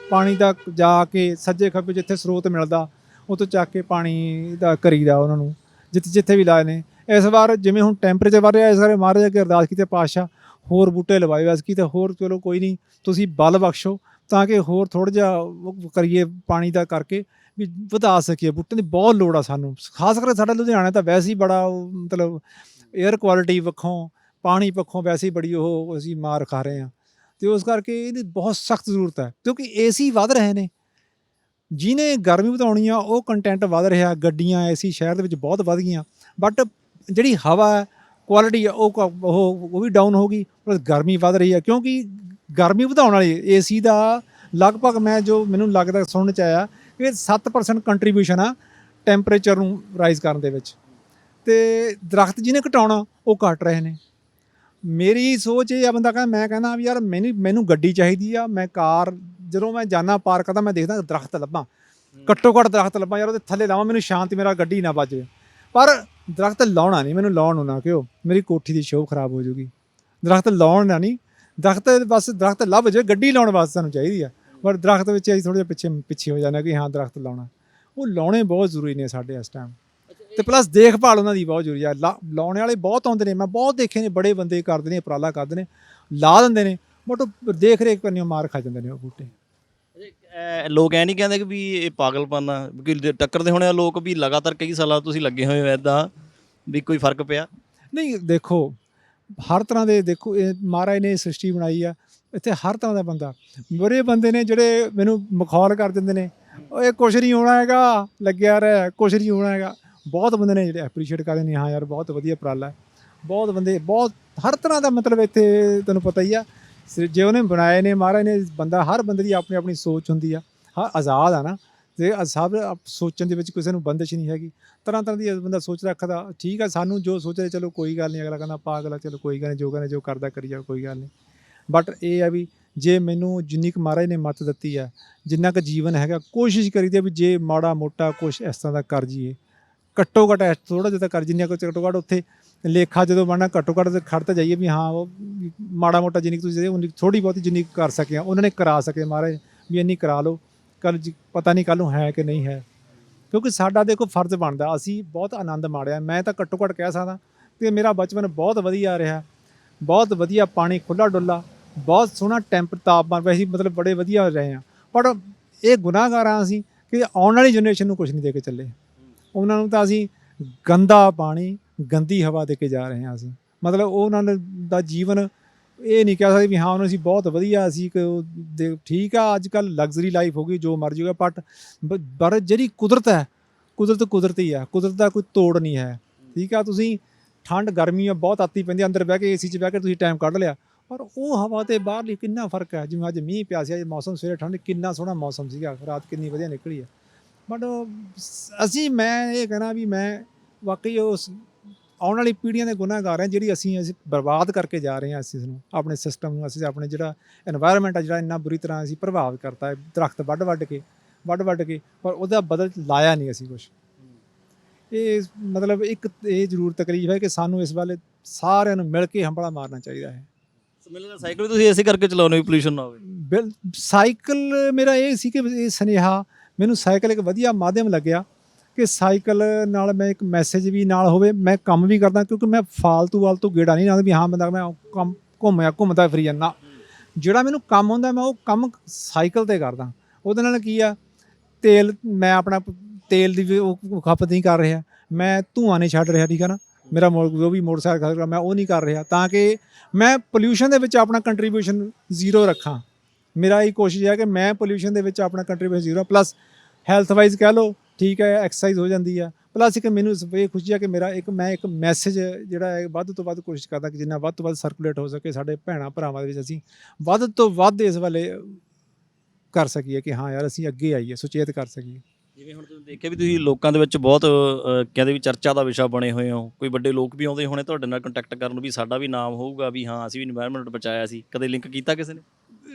ਪਾਣੀ ਦਾ ਜਾ ਕੇ ਸੱਜੇ ਖੱਬੇ ਜਿੱਥੇ ਸਰੋਤ ਮਿਲਦਾ ਉਹ ਤੋਂ ਚੱਕ ਕੇ ਪਾਣੀ ਦਾ ਕਰੀਦਾ ਉਹਨਾਂ ਨੂੰ। ਜਿੱਥੇ ਜਿੱਥੇ ਵੀ ਲਾਏ ਨੇ। ਇਸ ਵਾਰ ਜਿਵੇਂ ਹੁਣ ਟੈਂਪਰੇਚਰ ਵਧ ਰਿਹਾ, ਇਸ ਬਾਰੇ ਮਹਾਰਾਜ ਅੱਗੇ ਅਰਦਾਸ ਕੀਤੀ, ਪਾਤਸ਼ਾਹ ਹੋਰ ਬੂਟੇ ਲਵਾਏ ਵਸ ਕੀ ਤੇ ਹੋਰ ਚਲੋ ਕੋਈ ਨਹੀਂ, ਤੁਸੀਂ ਬਲ ਬਖਸ਼ੋ ਤਾਂ ਕਿ ਹੋਰ ਥੋੜਾ ਜਿਹਾ ਕਰੀਏ ਪਾਣੀ ਦਾ ਕਰਕੇ ਵੀ ਵਧਾ ਸਕੀਏ। ਬੂਟੇ ਦੀ ਬਹੁਤ ਲੋੜ ਆ ਸਾਨੂੰ। ਖਾਸ ਕਰਕੇ ਸਾਡਾ ਲੁਧਿਆਣਾ ਤਾਂ ਵੈਸੇ ਹੀ ਬੜਾ, ਮਤਲਬ 에ਅਰ ਕੁਆਲਿਟੀ ਪੱਖੋਂ ਪਾਣੀ ਪੱਖੋਂ ਵੈਸੇ ਹੀ ਬੜੀ ਉਹ ਅਸੀਂ ਮਾਰ ਖਾ ਰਹੇ ਹਾਂ। ਤੇ ਉਸ ਕਰਕੇ ਇਹਦੀ ਬਹੁਤ ਸਖਤ ਜ਼ਰੂਰਤ ਹੈ, ਕਿਉਂਕਿ ਏਸੀ ਵੱਧ ਰਹੇ ਨੇ। ਜਿਹਨੇ ਗਰਮੀ ਵਧਾਉਣੀ ਆ, ਉਹ ਕੰਟੈਂਟ ਵੱਧ ਰਿਹਾ, ਗੱਡੀਆਂ ਏਸੀ ਸ਼ਹਿਰ ਦੇ ਵਿੱਚ ਬਹੁਤ ਵੱਧ ਗਈਆਂ। ਬਟ ਜਿਹੜੀ ਹਵਾ ਹੈ ਕੁਆਲਿਟੀ ਉਹ ਕ- ਉਹ ਉਹ ਵੀ ਡਾਊਨ ਹੋ ਗਈ ਪਲੱਸ ਗਰਮੀ ਵੱਧ ਰਹੀ ਹੈ ਕਿਉਂਕਿ ਗਰਮੀ ਵਧਾਉਣ ਵਾਲੀ ਏਸੀ ਦਾ ਲਗਭਗ ਮੈਂ ਜੋ ਮੈਨੂੰ ਲੱਗਦਾ ਸੁਣਨ ਚ ਆਇਆ ਕਿ 7% ਕੰਟਰੀਬਿਊਸ਼ਨ ਆ ਟੈਂਪਰੇਚਰ ਨੂੰ ਰਾਈਜ਼ ਕਰਨ ਦੇ ਵਿੱਚ। ਤੇ ਦਰਖਤ ਜਿਹਨੇ ਘਟਾਉਣਾ, ਉਹ ਘਟ ਰਹੇ ਨੇ। ਮੇਰੀ ਸੋਚ ਇਹ ਆ, ਬੰਦਾ ਕਹਿੰਦਾ ਮੈਂ ਕਹਿੰਦਾ ਵੀ ਯਾਰ ਮੈਨੂੰ ਮੈਨੂੰ ਗੱਡੀ ਚਾਹੀਦੀ ਆ, ਮੈਂ ਕਾਰ, ਜਦੋਂ ਮੈਂ ਜਾਣਾ ਪਾਰਕ ਕਰਦਾ ਮੈਂ ਦੇਖਦਾ ਦਰਖਤ ਲੱਭਾਂ। ਘੱਟੋ ਘੱਟ ਦਰਖਤ ਲੱਭਾਂ, ਯਾਰ ਉਹਦੇ ਥੱਲੇ ਲਾਵਾਂ, ਮੈਨੂੰ ਸ਼ਾਂਤੀ, ਮੇਰਾ ਗੱਡੀ ਨਾ ਵੱਜ ਪਰ ਦਰਖਤ ਲਾਉਣਾ ਨਹੀਂ, ਮੈਨੂੰ ਲਾਉਣ ਨੂੰ ਨਾ ਕਿਉਂ ਮੇਰੀ ਕੋਠੀ ਦੀ ਸ਼ੋਅ ਖਰਾਬ ਹੋ ਜਾਊਗੀ। ਦਰਖਤ ਲਾਉਣ ਨਾ ਨਹੀਂ, ਦਰਖਤ ਬਸ ਦਰਖਤ ਲੱਭ ਜਾਵੇ ਗੱਡੀ ਲਾਉਣ ਵਾਸਤੇ ਸਾਨੂੰ ਚਾਹੀਦੀ ਆ। ਪਰ ਦਰਖਤ ਵਿੱਚ ਅਸੀਂ ਥੋੜੇ ਜਿਹਾ ਪਿੱਛੇ ਪਿੱਛੇ ਹੋ ਜਾਂਦੇ ਹਾਂ ਕਿ ਹਾਂ, ਦਰਖਤ ਲਾਉਣਾ। ਉਹ ਲਾਉਣੇ ਬਹੁਤ ਜ਼ਰੂਰੀ ਨੇ ਸਾਡੇ ਇਸ ਟਾਈਮ ਤੇ ਪਲੱਸ ਦੇਖਭਾਲ ਉਹਨਾਂ ਦੀ ਬਹੁਤ ਜ਼ਰੂਰੀ ਆ। ਲਾ- ਲਾਉਣੇ ਵਾਲੇ ਬਹੁਤ ਆਉਂਦੇ ਨੇ, ਮੈਂ ਬਹੁਤ ਦੇਖੇ ਨੇ, ਬੜੇ ਬੰਦੇ ਕਰਦੇ ਨੇ, ਉਪਰਾਲਾ ਕਰਦੇ ਨੇ, ਲਾ ਦਿੰਦੇ ਨੇ ਬਟ ਉਹ ਦੇਖ ਰੇਖ ਕਰਨੀ ਮਾਰ ਖਾ ਜਾਂਦੇ ਨੇ ਉਹ ਬੂਟੇ। ਇਹ ਲੋਕ ਐ ਨਹੀਂ ਕਹਿੰਦੇ ਕਿ ਵੀ ਇਹ ਪਾਗਲਪਨ ਆ ਕਿ ਟੱਕਰਦੇ ਹੋਣੇ ਆ ਲੋਕ ਵੀ ਲਗਾਤਾਰ ਕਈ ਸਾਲਾਂ ਤੁਸੀਂ ਲੱਗੇ ਹੋਏ ਹੋ ਐਦਾਂ ਵੀ ਕੋਈ ਫ਼ਰਕ ਪਿਆ? ਨਹੀਂ, ਦੇਖੋ, ਹਰ ਤਰ੍ਹਾਂ ਦੇ ਦੇਖੋ, ਇਹ ਮਹਾਰਾਜ ਨੇ ਸ੍ਰਿਸ਼ਟੀ ਬਣਾਈ ਆ, ਇੱਥੇ ਹਰ ਤਰ੍ਹਾਂ ਦਾ ਬੰਦਾ। ਬੁਰੇ ਬੰਦੇ ਨੇ ਜਿਹੜੇ ਮੈਨੂੰ ਮਖੌਲ ਕਰ ਦਿੰਦੇ ਨੇ ਓਏ ਕੁਛ ਨਹੀਂ ਹੋਣਾ ਹੈਗਾ, ਲੱਗਿਆ ਰਹਿ, ਕੁਛ ਨਹੀਂ ਹੋਣਾ ਹੈਗਾ। ਬਹੁਤ ਬੰਦੇ ਨੇ ਜਿਹੜੇ ਐਪਰੀਸ਼ੀਏਟ ਕਰਦੇ ਨੇ, ਹਾਂ ਯਾਰ ਬਹੁਤ ਵਧੀਆ ਉਪਰਾਲਾ ਹੈ। ਬਹੁਤ ਬੰਦੇ, ਬਹੁਤ, ਹਰ ਤਰ੍ਹਾਂ ਦਾ ਮਤਲਬ ਇੱਥੇ ਤੁਹਾਨੂੰ ਪਤਾ ਹੀ ਆ ਸਿਰ- ਜੇ ਉਹਨੇ ਬਣਾਏ ਨੇ, ਮਹਾਰਾਜ ਨੇ ਬੰਦਾ, ਹਰ ਬੰਦੇ ਦੀ ਆਪਣੀ ਆਪਣੀ ਸੋਚ ਹੁੰਦੀ ਆ। ਹਾਂ, ਆਜ਼ਾਦ ਆ ਨਾ। ਤੇ ਸਭ ਸੋਚਣ ਦੇ ਵਿੱਚ ਕਿਸੇ ਨੂੰ ਬੰਦਿਸ਼ ਨਹੀਂ ਹੈਗੀ। ਤਰ੍ਹਾਂ ਤਰ੍ਹਾਂ ਦੀ ਬੰਦਾ ਸੋਚ ਰੱਖਦਾ, ਠੀਕ ਆ, ਸਾਨੂੰ ਜੋ ਸੋਚ ਰਿਹਾ ਚਲੋ ਕੋਈ ਗੱਲ ਨਹੀਂ, ਅਗਲਾ ਕਹਿੰਦਾ ਪਾਗਲ ਆ, ਚਲੋ ਕੋਈ ਗੱਲ ਨਹੀਂ, ਜੋ ਕਹਿੰਦੇ ਜੋ ਕਰਦਾ ਕਰੀ ਜਾ ਕੋਈ ਗੱਲ ਨਹੀਂ। ਬਟ ਇਹ ਆ ਵੀ ਜੇ ਮੈਨੂੰ ਜਿੰਨੀ ਕੁ ਮਹਾਰਾਜ ਨੇ ਮੱਤ ਦਿੱਤੀ ਆ, ਜਿੰਨਾ ਕੁ ਜੀਵਨ ਹੈਗਾ, ਕੋਸ਼ਿਸ਼ ਕਰੀਦੀ ਆ ਵੀ ਜੇ ਮਾੜਾ ਮੋਟਾ ਕੁਛ ਇਸ ਤਰ੍ਹਾਂ ਦਾ ਕਰ ਜੀਏ ਘੱਟੋ ਘੱਟ ਥੋੜਾ ਜਿਹਾ ਤਾਂ ਕਰ ਜਿੰਨਾ ਕੁ ਘੱਟੋ ਘੱਟ ਉੱਥੇ ਲੇਖਾ ਜਦੋਂ ਬਣਨਾ, ਘੱਟੋ ਘੱਟ ਤੇ ਖੜ ਤਾਂ ਜਾਈਏ ਵੀ ਹਾਂ, ਉਹ ਵੀ ਮਾੜਾ ਮੋਟਾ ਜਿੰਨੀ ਕੁ ਤੁਸੀਂ ਉਨੀ ਥੋੜੀ ਬਹੁਤੀ ਜਿੰਨੀ ਕਰ ਸਕੇ ਉਹਨਾਂ ਨੇ ਕਰਾ ਸਕੇ ਮਹਾਰਾਜ, ਵੀ ਇੰਨੀ ਕਰਾ ਲਓ। ਕੱਲ ਪਤਾ ਨਹੀਂ ਕੱਲ ਨੂੰ ਹੈ ਕਿ ਨਹੀਂ ਹੈ। ਕਿਉਂਕਿ ਸਾਡਾ ਦੇਖੋ ਫਰਜ਼ ਬਣਦਾ, ਅਸੀਂ ਬਹੁਤ ਆਨੰਦ ਮਾੜਿਆ ਮੈਂ ਤਾਂ ਘੱਟੋ ਘੱਟ ਕਹਿ ਸਕਦਾ ਕਿ ਮੇਰਾ ਬਚਪਨ ਬਹੁਤ ਵਧੀਆ ਰਿਹਾ। ਬਹੁਤ ਵਧੀਆ ਪਾਣੀ ਖੁੱਲਾ ਡੁੱਲਾ, ਬਹੁਤ ਸੋਹਣਾ ਟੈਂਪ, ਤਾਪਮਾਨ, ਵੈਸੇ ਮਤਲਬ ਬੜੇ ਵਧੀਆ ਰਹੇ ਆ। ਪਰ ਇਹ ਗੁਨਾਹਗਾਰਾਂ ਅਸੀਂ ਕਿ ਆਉਣ ਵਾਲੀ ਜਨਰੇਸ਼ਨ ਨੂੰ ਕੁਝ ਨਹੀਂ ਦੇ ਕੇ ਚੱਲੇ। ਉਹਨਾਂ ਨੂੰ ਤਾਂ ਅਸੀਂ ਗੰਦਾ ਪਾਣੀ ਗੰਦੀ ਹਵਾ ਦੇ ਕੇ ਜਾ ਰਹੇ ਹਾਂ ਅਸੀਂ। ਮਤਲਬ ਉਹਨਾਂ ਨੇ- ਦਾ ਜੀਵਨ ਇਹ ਨਹੀਂ ਕਹਿ ਸਕਦੇ ਵੀ ਹਾਂ, ਉਹਨਾਂ ਅਸੀਂ ਬਹੁਤ ਵਧੀਆ ਅਸੀਂ ਕਿ ਦੇ- ਠੀਕ ਆ ਅੱਜ ਕੱਲ ਲਗਜ਼ਰੀ ਲਾਈਫ ਹੋ ਗਈ, ਜੋ ਮਰਜ਼ੀ ਹੋਗਾ ਬਟ ਬ- ਪਰ ਜਿਹੜੀ ਕੁਦਰਤ ਹੈ, ਕੁਦਰਤ ਕੁਦਰਤੀ ਆ ਕੁਦਰਤ ਦਾ ਕੋਈ ਤੋੜ ਨਹੀਂ ਹੈ। ਠੀਕ ਆ, ਤੁਸੀਂ ਠੰਡ, ਗਰਮੀ ਆ, ਬਹੁਤ ਆਤੀ ਪੈਂਦੀ ਅੰਦਰ ਬਹਿ ਕੇ ਏਸੀ 'ਚ ਬਹਿ ਕੇ ਤੁਸੀਂ ਟਾਈਮ ਕੱਢ ਲਿਆ, ਪਰ ਉਹ ਹਵਾ ਤੇ ਬਾਹਰਲੀ ਕਿੰਨਾ ਫ਼ਰਕ ਹੈ? ਜਿਵੇਂ ਅੱਜ ਮੀਂਹ ਪਿਆ ਸੀ, ਅੱਜ ਮੌਸਮ ਸਵੇਰੇ ਠੰਡ, ਕਿੰਨਾ ਸੋਹਣਾ ਮੌਸਮ ਸੀਗਾ, ਰਾਤ ਕਿੰਨੀ ਵਧੀਆ ਨਿਕਲੀ ਹੈ ਬਟ ਅਸੀਂ, ਮੈਂ ਇਹ ਕਹਿਣਾ ਵੀ ਮੈਂ ਵਾਕਈ ਉਸ ਆਉਣ ਵਾਲੀ ਪੀੜ੍ਹੀਆਂ ਦੇ ਗੁਨਾਹਗਾਰ ਹੈ ਜਿਹੜੀ ਅਸੀਂ ਅਸੀਂ ਬਰਬਾਦ ਕਰਕੇ ਜਾ ਰਹੇ ਹਾਂ ਅਸੀਂ ਇਸ ਨੂੰ ਆਪਣੇ ਸਿਸਟਮ ਨੂੰ ਅਸੀਂ ਆਪਣੇ ਜਿਹੜਾ এনवायरमेंट ਆ ਜਿਹੜਾ ਇੰਨਾ ਬੁਰੀ ਤਰ੍ਹਾਂ ਅਸੀਂ ਪ੍ਰਭਾਵਿਤ ਕਰਤਾ ਹੈ ਦਰਖਤ ਵੱਢ ਵੱਢ ਕੇ ਵੱਢ ਵੱਢ ਕੇ ਪਰ ਉਹਦਾ ਬਦਲ ਲਾਇਆ ਨਹੀਂ ਅਸੀਂ ਕੁਝ ਇਹ ਮਤਲਬ ਇੱਕ ਇਹ ਜ਼ਰੂਰ ਤਕਲੀਫ ਹੈ ਕਿ ਸਾਨੂੰ ਇਸ ਵਾਲੇ ਸਾਰਿਆਂ ਨੂੰ ਮਿਲ ਕੇ ਹੰਬਲਾ ਮਾਰਨਾ ਚਾਹੀਦਾ ਹੈ। ਮਿਲਦਾ ਸਾਈਕਲ ਤੁਸੀਂ ਐਸੇ ਕਰਕੇ ਚਲਾਉਣੇ ਵੀ ਪੋਲੂਸ਼ਨ ਨਾ ਹੋਵੇ। ਸਾਈਕਲ ਮੇਰਾ ਇਹ ਸੀ ਕਿ ਇਹ ਸਨੇਹਾ ਮੈਨੂੰ ਸਾਈਕਲ ਇੱਕ ਵਧੀਆ ਮਾਧਿਅਮ ਲੱਗਿਆ। ਕਿ ਸਾਈਕਲ ਨਾਲ ਮੈਂ ਇੱਕ ਮੈਸੇਜ ਵੀ ਨਾਲ ਹੋਵੇ, ਮੈਂ ਕੰਮ ਵੀ ਕਰਦਾ ਕਿਉਂਕਿ ਮੈਂ ਫਾਲਤੂ ਵਾਲਤੂ ਗੇੜਾ ਨਹੀਂ ਲਾਉਂਦਾ ਵੀ ਹਾਂ ਬੰਦਾ ਮੈਂ ਕੰਮ ਘੁੰਮਿਆ, ਘੁੰਮਦਾ ਫਿਰੀ ਜਾਂਦਾ। ਜਿਹੜਾ ਮੈਨੂੰ ਕੰਮ ਹੁੰਦਾ, ਮੈਂ ਉਹ ਕੰਮ ਸਾਈਕਲ ਤੇ ਕਰਦਾ। ਉਹਦੇ ਨਾਲ ਕੀ ਆ, ਤੇਲ, ਮੈਂ ਆਪਣਾ ਤੇਲ ਦੀ ਵੀ ਉਹ ਖਪਤ ਨਹੀਂ ਕਰ ਰਿਹਾ। ਮੈਂ ਧੂਆਂ ਨਹੀਂ ਛੱਡ ਰਿਹਾ, ਠੀਕ ਹੈ ਨਾ? ਮੇਰਾ ਮੋ- ਜੋ ਵੀ ਮੋਟਰਸਾਈਕਲ ਖਰੀਦ ਮੈਂ ਉਹ ਨਹੀਂ ਕਰ ਰਿਹਾ। ਤਾਂ ਕਿ ਮੈਂ ਪੋਲਿਊਸ਼ਨ ਦੇ ਵਿੱਚ ਆਪਣਾ ਕੰਟਰੀਬਿਊਸ਼ਨ ਜ਼ੀਰੋ ਰੱਖਾਂ। ਮੇਰਾ ਇਹ ਕੋਸ਼ਿਸ਼ ਹੈ ਕਿ ਮੈਂ ਪੋਲਿਊਸ਼ਨ ਦੇ ਵਿੱਚ ਆਪਣਾ contribution zero plus health wise ਕਹਿ ਲਓ ਠੀਕ ਹੈ ਐਕਸਰਸਾਈਜ਼ ਹੋ ਜਾਂਦੀ ਆ। ਪਲੱਸ ਇੱਕ ਮੈਨੂੰ ਇਹ ਖੁਸ਼ੀ ਆ ਕਿ ਮੇਰਾ ਇੱਕ ਮੈਂ ਇੱਕ ਮੈਸੇਜ ਜਿਹੜਾ ਹੈ ਵੱਧ ਤੋਂ ਵੱਧ ਕੋਸ਼ਿਸ਼ ਕਰਦਾ ਕਿ ਜਿੰਨਾ ਵੱਧ ਤੋਂ ਵੱਧ ਸਰਕੂਲੇਟ ਹੋ ਸਕੇ ਸਾਡੇ ਭੈਣਾ ਭਰਾਵਾਂ ਦੇ ਵਿੱਚ ਅਸੀਂ ਵੱਧ ਤੋਂ ਵੱਧ ਇਸ ਵਾਲੇ ਕਰ ਸਕੀਏ ਕਿ ਹਾਂ ਯਾਰ ਅਸੀਂ ਅੱਗੇ ਆਈਏ ਸੁਚੇਤ ਕਰ ਸਕੀਏ। ਜਿਵੇਂ ਹੁਣ ਤੁਸੀਂ ਦੇਖਿਆ ਵੀ ਤੁਸੀਂ ਲੋਕਾਂ ਦੇ ਵਿੱਚ ਬਹੁਤ ਕਹਿੰਦੇ ਵੀ ਚਰਚਾ ਦਾ ਵਿਸ਼ਾ ਬਣੇ ਹੋਏ ਹੋ। ਕੋਈ ਵੱਡੇ ਲੋਕ ਵੀ ਆਉਂਦੇ ਹੋਣੇ ਤੁਹਾਡੇ ਨਾਲ ਕੰਟੈਕਟ ਕਰਨ ਵੀ ਸਾਡਾ ਵੀ ਨਾਮ ਹੋਊਗਾ ਵੀ ਹਾਂ ਅਸੀਂ ਵੀ এনवायरमेंट ਬਚਾਇਆ ਸੀ। ਕਦੇ ਲਿੰਕ ਕੀਤਾ ਕਿਸੇ ਨੇ?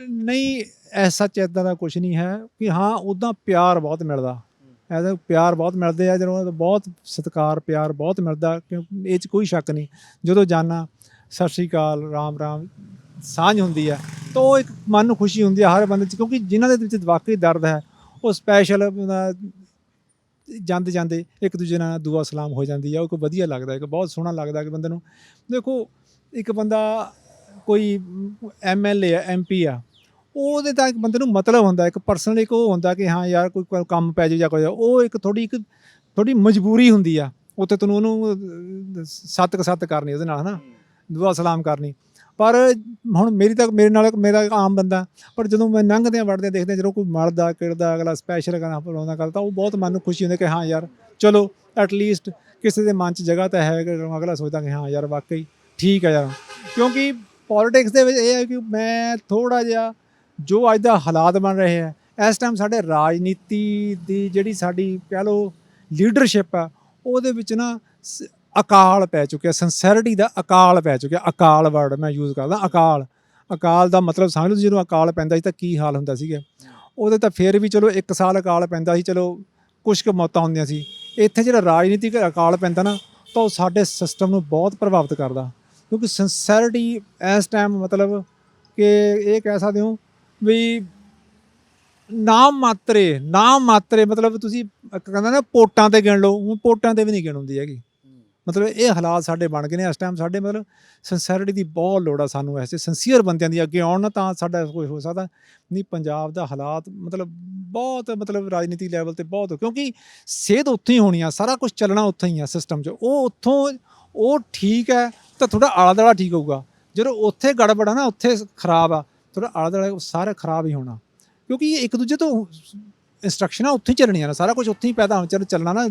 ਨਹੀਂ ਐਸਾ ਸੱਚ ਇਦਾਂ ਦਾ ਕੁਝ ਨਹੀਂ ਹੈ ਕਿ ਹਾਂ ਉਦਾਂ ਪਿਆਰ ਬਹੁਤ ਮਿਲਦਾ। ਐਸਾ ਪਿਆਰ ਬਹੁਤ ਮਿਲਦੇ ਆ, ਜਦੋਂ ਉਹਦਾ ਬਹੁਤ ਸਤਿਕਾਰ, ਪਿਆਰ ਬਹੁਤ ਮਿਲਦਾ ਕਿਉਂਕਿ ਇਹ 'ਚ ਕੋਈ ਸ਼ੱਕ ਨਹੀਂ। ਜਦੋਂ ਜਾਣਾ ਸਤਿ ਸ਼੍ਰੀ ਅਕਾਲ, ਰਾਮ ਰਾਮ, ਸਾਂਝ ਹੁੰਦੀ ਹੈ ਤਾਂ ਉਹ ਇੱਕ ਮਨ ਨੂੰ ਖੁਸ਼ੀ ਹੁੰਦੀ ਆ ਹਰ ਬੰਦੇ 'ਚ, ਕਿਉਂਕਿ ਜਿਨ੍ਹਾਂ ਦੇ ਵਿੱਚ ਵਾਕਈ ਦਰਦ ਹੈ, ਉਹ ਸਪੈਸ਼ਲ ਜਾਂਦੇ ਜਾਂਦੇ ਇੱਕ ਦੂਜੇ ਨਾਲ ਦੁਆ ਸਲਾਮ ਹੋ ਜਾਂਦੀ ਆ, ਉਹ ਕੋ ਵਧੀਆ ਲੱਗਦਾ, ਇੱਕ ਬਹੁਤ ਸੋਹਣਾ ਲੱਗਦਾ ਕਿ ਬੰਦੇ ਨੂੰ। ਦੇਖੋ, ਇੱਕ ਬੰਦਾ ਕੋਈ ਐਮਐਲਏ ਆ ਐਮਪੀ ਆ ਉਹਦੇ ਤਾਂ ਇੱਕ ਬੰਦੇ ਨੂੰ ਮਤਲਬ ਹੁੰਦਾ ਇੱਕ ਪਰਸਨਲ ਇੱਕ ਉਹ ਹੁੰਦਾ ਕਿ ਹਾਂ ਯਾਰ ਕੋਈ ਕੰਮ ਪੈ ਜਾਏ ਜਾਂ ਕੋਈ ਉਹ ਇੱਕ ਥੋੜੀ ਇੱਕ ਥੋੜੀ ਮਜਬੂਰੀ ਹੁੰਦੀ ਆ। ਉੱਥੇ ਤੈਨੂੰ ਉਹਨੂੰ ਅਹ, ਸੱਤ ਕ ਸੱਤ ਕਰਨੀ ਉਹਦੇ ਨਾਲ ਹਨਾ ਦੁਆ ਸਲਾਮ ਕਰਨੀ। ਪਰ ਹੁਣ ਮੇਰੀ ਤਾਂ ਮੇਰੇ ਨਾਲ ਮੇਰਾ ਆਮ ਬੰਦਾ ਪਰ ਜਦੋਂ ਮੈਂ ਲੰਘਦੇ ਆ ਵੜਦੇ ਦੇਖਦੇ ਜਦੋਂ ਕੋਈ ਮਲਦਾ ਕਿੜਦਾ ਅਗਲਾ ਸਪੈਸ਼ਲ ਗਾਣਾ ਬਣਾਉਂਦਾ ਗੱਲ ਤਾਂ ਉਹ ਬਹੁਤ ਮਨ ਨੂੰ ਖੁਸ਼ੀ ਹੁੰਦੀ ਕਿ ਹਾਂ ਯਾਰ ਚਲੋ ਐਟ ਲੀਸਟ ਕਿਸੇ ਦੇ ਮਨ 'ਚ ਜਗ੍ਹਾ ਤਾਂ ਹੈ ਕਿ ਅਗਲਾ ਸੋਚਦਾ ਕਿ ਹਾਂ ਯਾਰ ਵਾਕਈ ਠੀਕ ਹੈ ਯਾਰ। ਕਿਉਂਕਿ ਪੋਲਿਟਿਕਸ ਦੇ ਵਿੱਚ ਇਹ ਹੈ ਕਿ ਮੈਂ ਥੋੜਾ ਜਿਹਾ ਜੋ ਅੱਜ ਦਾ ਹਾਲਾਤ ਬਣ ਰਹੇ ਹੈ, ਇਸ ਟਾਈਮ ਸਾਡੇ ਰਾਜਨੀਤੀ ਦੀ ਜਿਹੜੀ ਸਾਡੀ ਕਹਿ ਲਓ ਲੀਡਰਸ਼ਿਪ ਆ ਉਹਦੇ ਵਿੱਚ ਨਾ ਸ- ਅਕਾਲ ਪੈ ਚੁੱਕਿਆ ਸਿੰਸੈਰਿਟੀ ਦਾ ਅਕਾਲ ਪੈ ਚੁੱਕਿਆ, ਅਕਾਲ ਵਰਡ ਮੈਂ ਯੂਜ਼ ਕਰਦਾ, ਅਕਾਲ। ਅਕਾਲ ਦਾ ਮਤਲਬ ਸਮਝ ਲਓ ਜਦੋਂ ਅਕਾਲ ਪੈਂਦਾ ਸੀ ਤਾਂ ਕੀ ਹਾਲ ਹੁੰਦਾ ਸੀਗਾ। ਉਹਦੇ ਤਾਂ ਫਿਰ ਵੀ ਚਲੋ 1 ਸਾਲ ਅਕਾਲ ਪੈਂਦਾ ਸੀ, ਚਲੋ ਕੁਝ ਕੁ ਮੌਤਾਂ ਹੁੰਦੀਆਂ ਸੀ। ਇੱਥੇ ਜਿਹੜਾ ਰਾਜਨੀਤਿਕ ਅਕਾਲ ਪੈਂਦਾ ਨਾ, ਤਾਂ ਉਹ ਸਾਡੇ ਸਿਸਟਮ ਨੂੰ ਬਹੁਤ ਪ੍ਰਭਾਵਿਤ ਕਰਦਾ। ਕਿਉਂਕਿ ਸਿੰਸੈਰਿਟੀ ਇਸ ਟਾਈਮ ਮਤਲਬ ਕਿ ਇਹ ਕਹਿ ਸਕਦੇ ਹੋ ਵੀ ਨਾਮ ਮਾਤਰੇ ਨਾਮ ਮਾਤਰੇ ਮਤਲਬ ਤੁਸੀਂ ਇੱਕ ਕਹਿੰਦਾ ਨਾ ਪੋਟਾਂ ਤੇ ਗਿਣ ਲਓ ਹੁਣ ਪੋਟਾਂ ਤੇ ਵੀ ਨਹੀਂ ਗਿਣ ਹੁੰਦੀ ਹੈਗੀ। ਮਤਲਬ ਇਹ ਹਾਲਾਤ ਸਾਡੇ ਬਣ ਗਏ ਨੇ ਇਸ ਟਾਈਮ ਸਾਡੇ ਮਤਲਬ ਸਿੰਸੈਰਿਟੀ ਦੀ ਬਹੁਤ ਲੋੜ ਆ ਸਾਨੂੰ ਐਸੇ ਸਿੰਸੀਅਰ ਬੰਦਿਆਂ ਦੀ ਅੱਗੇ ਆਉਣ ਨਾ ਤਾਂ ਸਾਡਾ ਕੋਈ ਹੋ ਸਕਦਾ। ਨਹੀਂ, ਪੰਜਾਬ ਦਾ ਹਾਲਾਤ ਮਤਲਬ ਬਹੁਤ ਮਤਲਬ ਰਾਜਨੀਤੀ ਲੈਵਲ ਤੇ ਬਹੁਤ, ਕਿਉਂਕਿ ਸਿਹਤ ਉੱਥੇ ਹੀ ਹੋਣੀ ਆ, ਸਾਰਾ ਕੁਝ ਚੱਲਣਾ ਉੱਥੇ ਹੀ ਆ ਸਿਸਟਮ 'ਚ। ਉਹ ਉੱਥੋਂ ਉਹ ਠੀਕ ਹੈ ਤਾਂ ਥੋੜਾ ਆਲਾ ਦੁਆਲਾ ਠੀਕ ਹੋਊਗਾ। ਜਦੋਂ ਉੱਥੇ ਗੜਬੜ ਆ ਨਾ, ਉੱਥੇ ਖਰਾਬ ਆ। ਤੁਹਾਡਾ ਆਲਾ ਦੁਆਲਾ ਸਾਰਾ ਖਰਾਬ ਹੀ ਹੋਣਾ। ਕਿਉਂਕਿ ਇਹ ਇੱਕ ਦੂਜੇ ਤੋਂ ਇਨਸਟਰਕਸ਼ਨਾਂ ਉੱਥੇ ਚੱਲਣੀਆਂ ਨੇ ਸਾਰਾ ਕੁਝ ਉੱਥੇ ਹੀ ਪੈਦਾ ਹੋਣਾ ਚੱਲਣਾ ਨਾ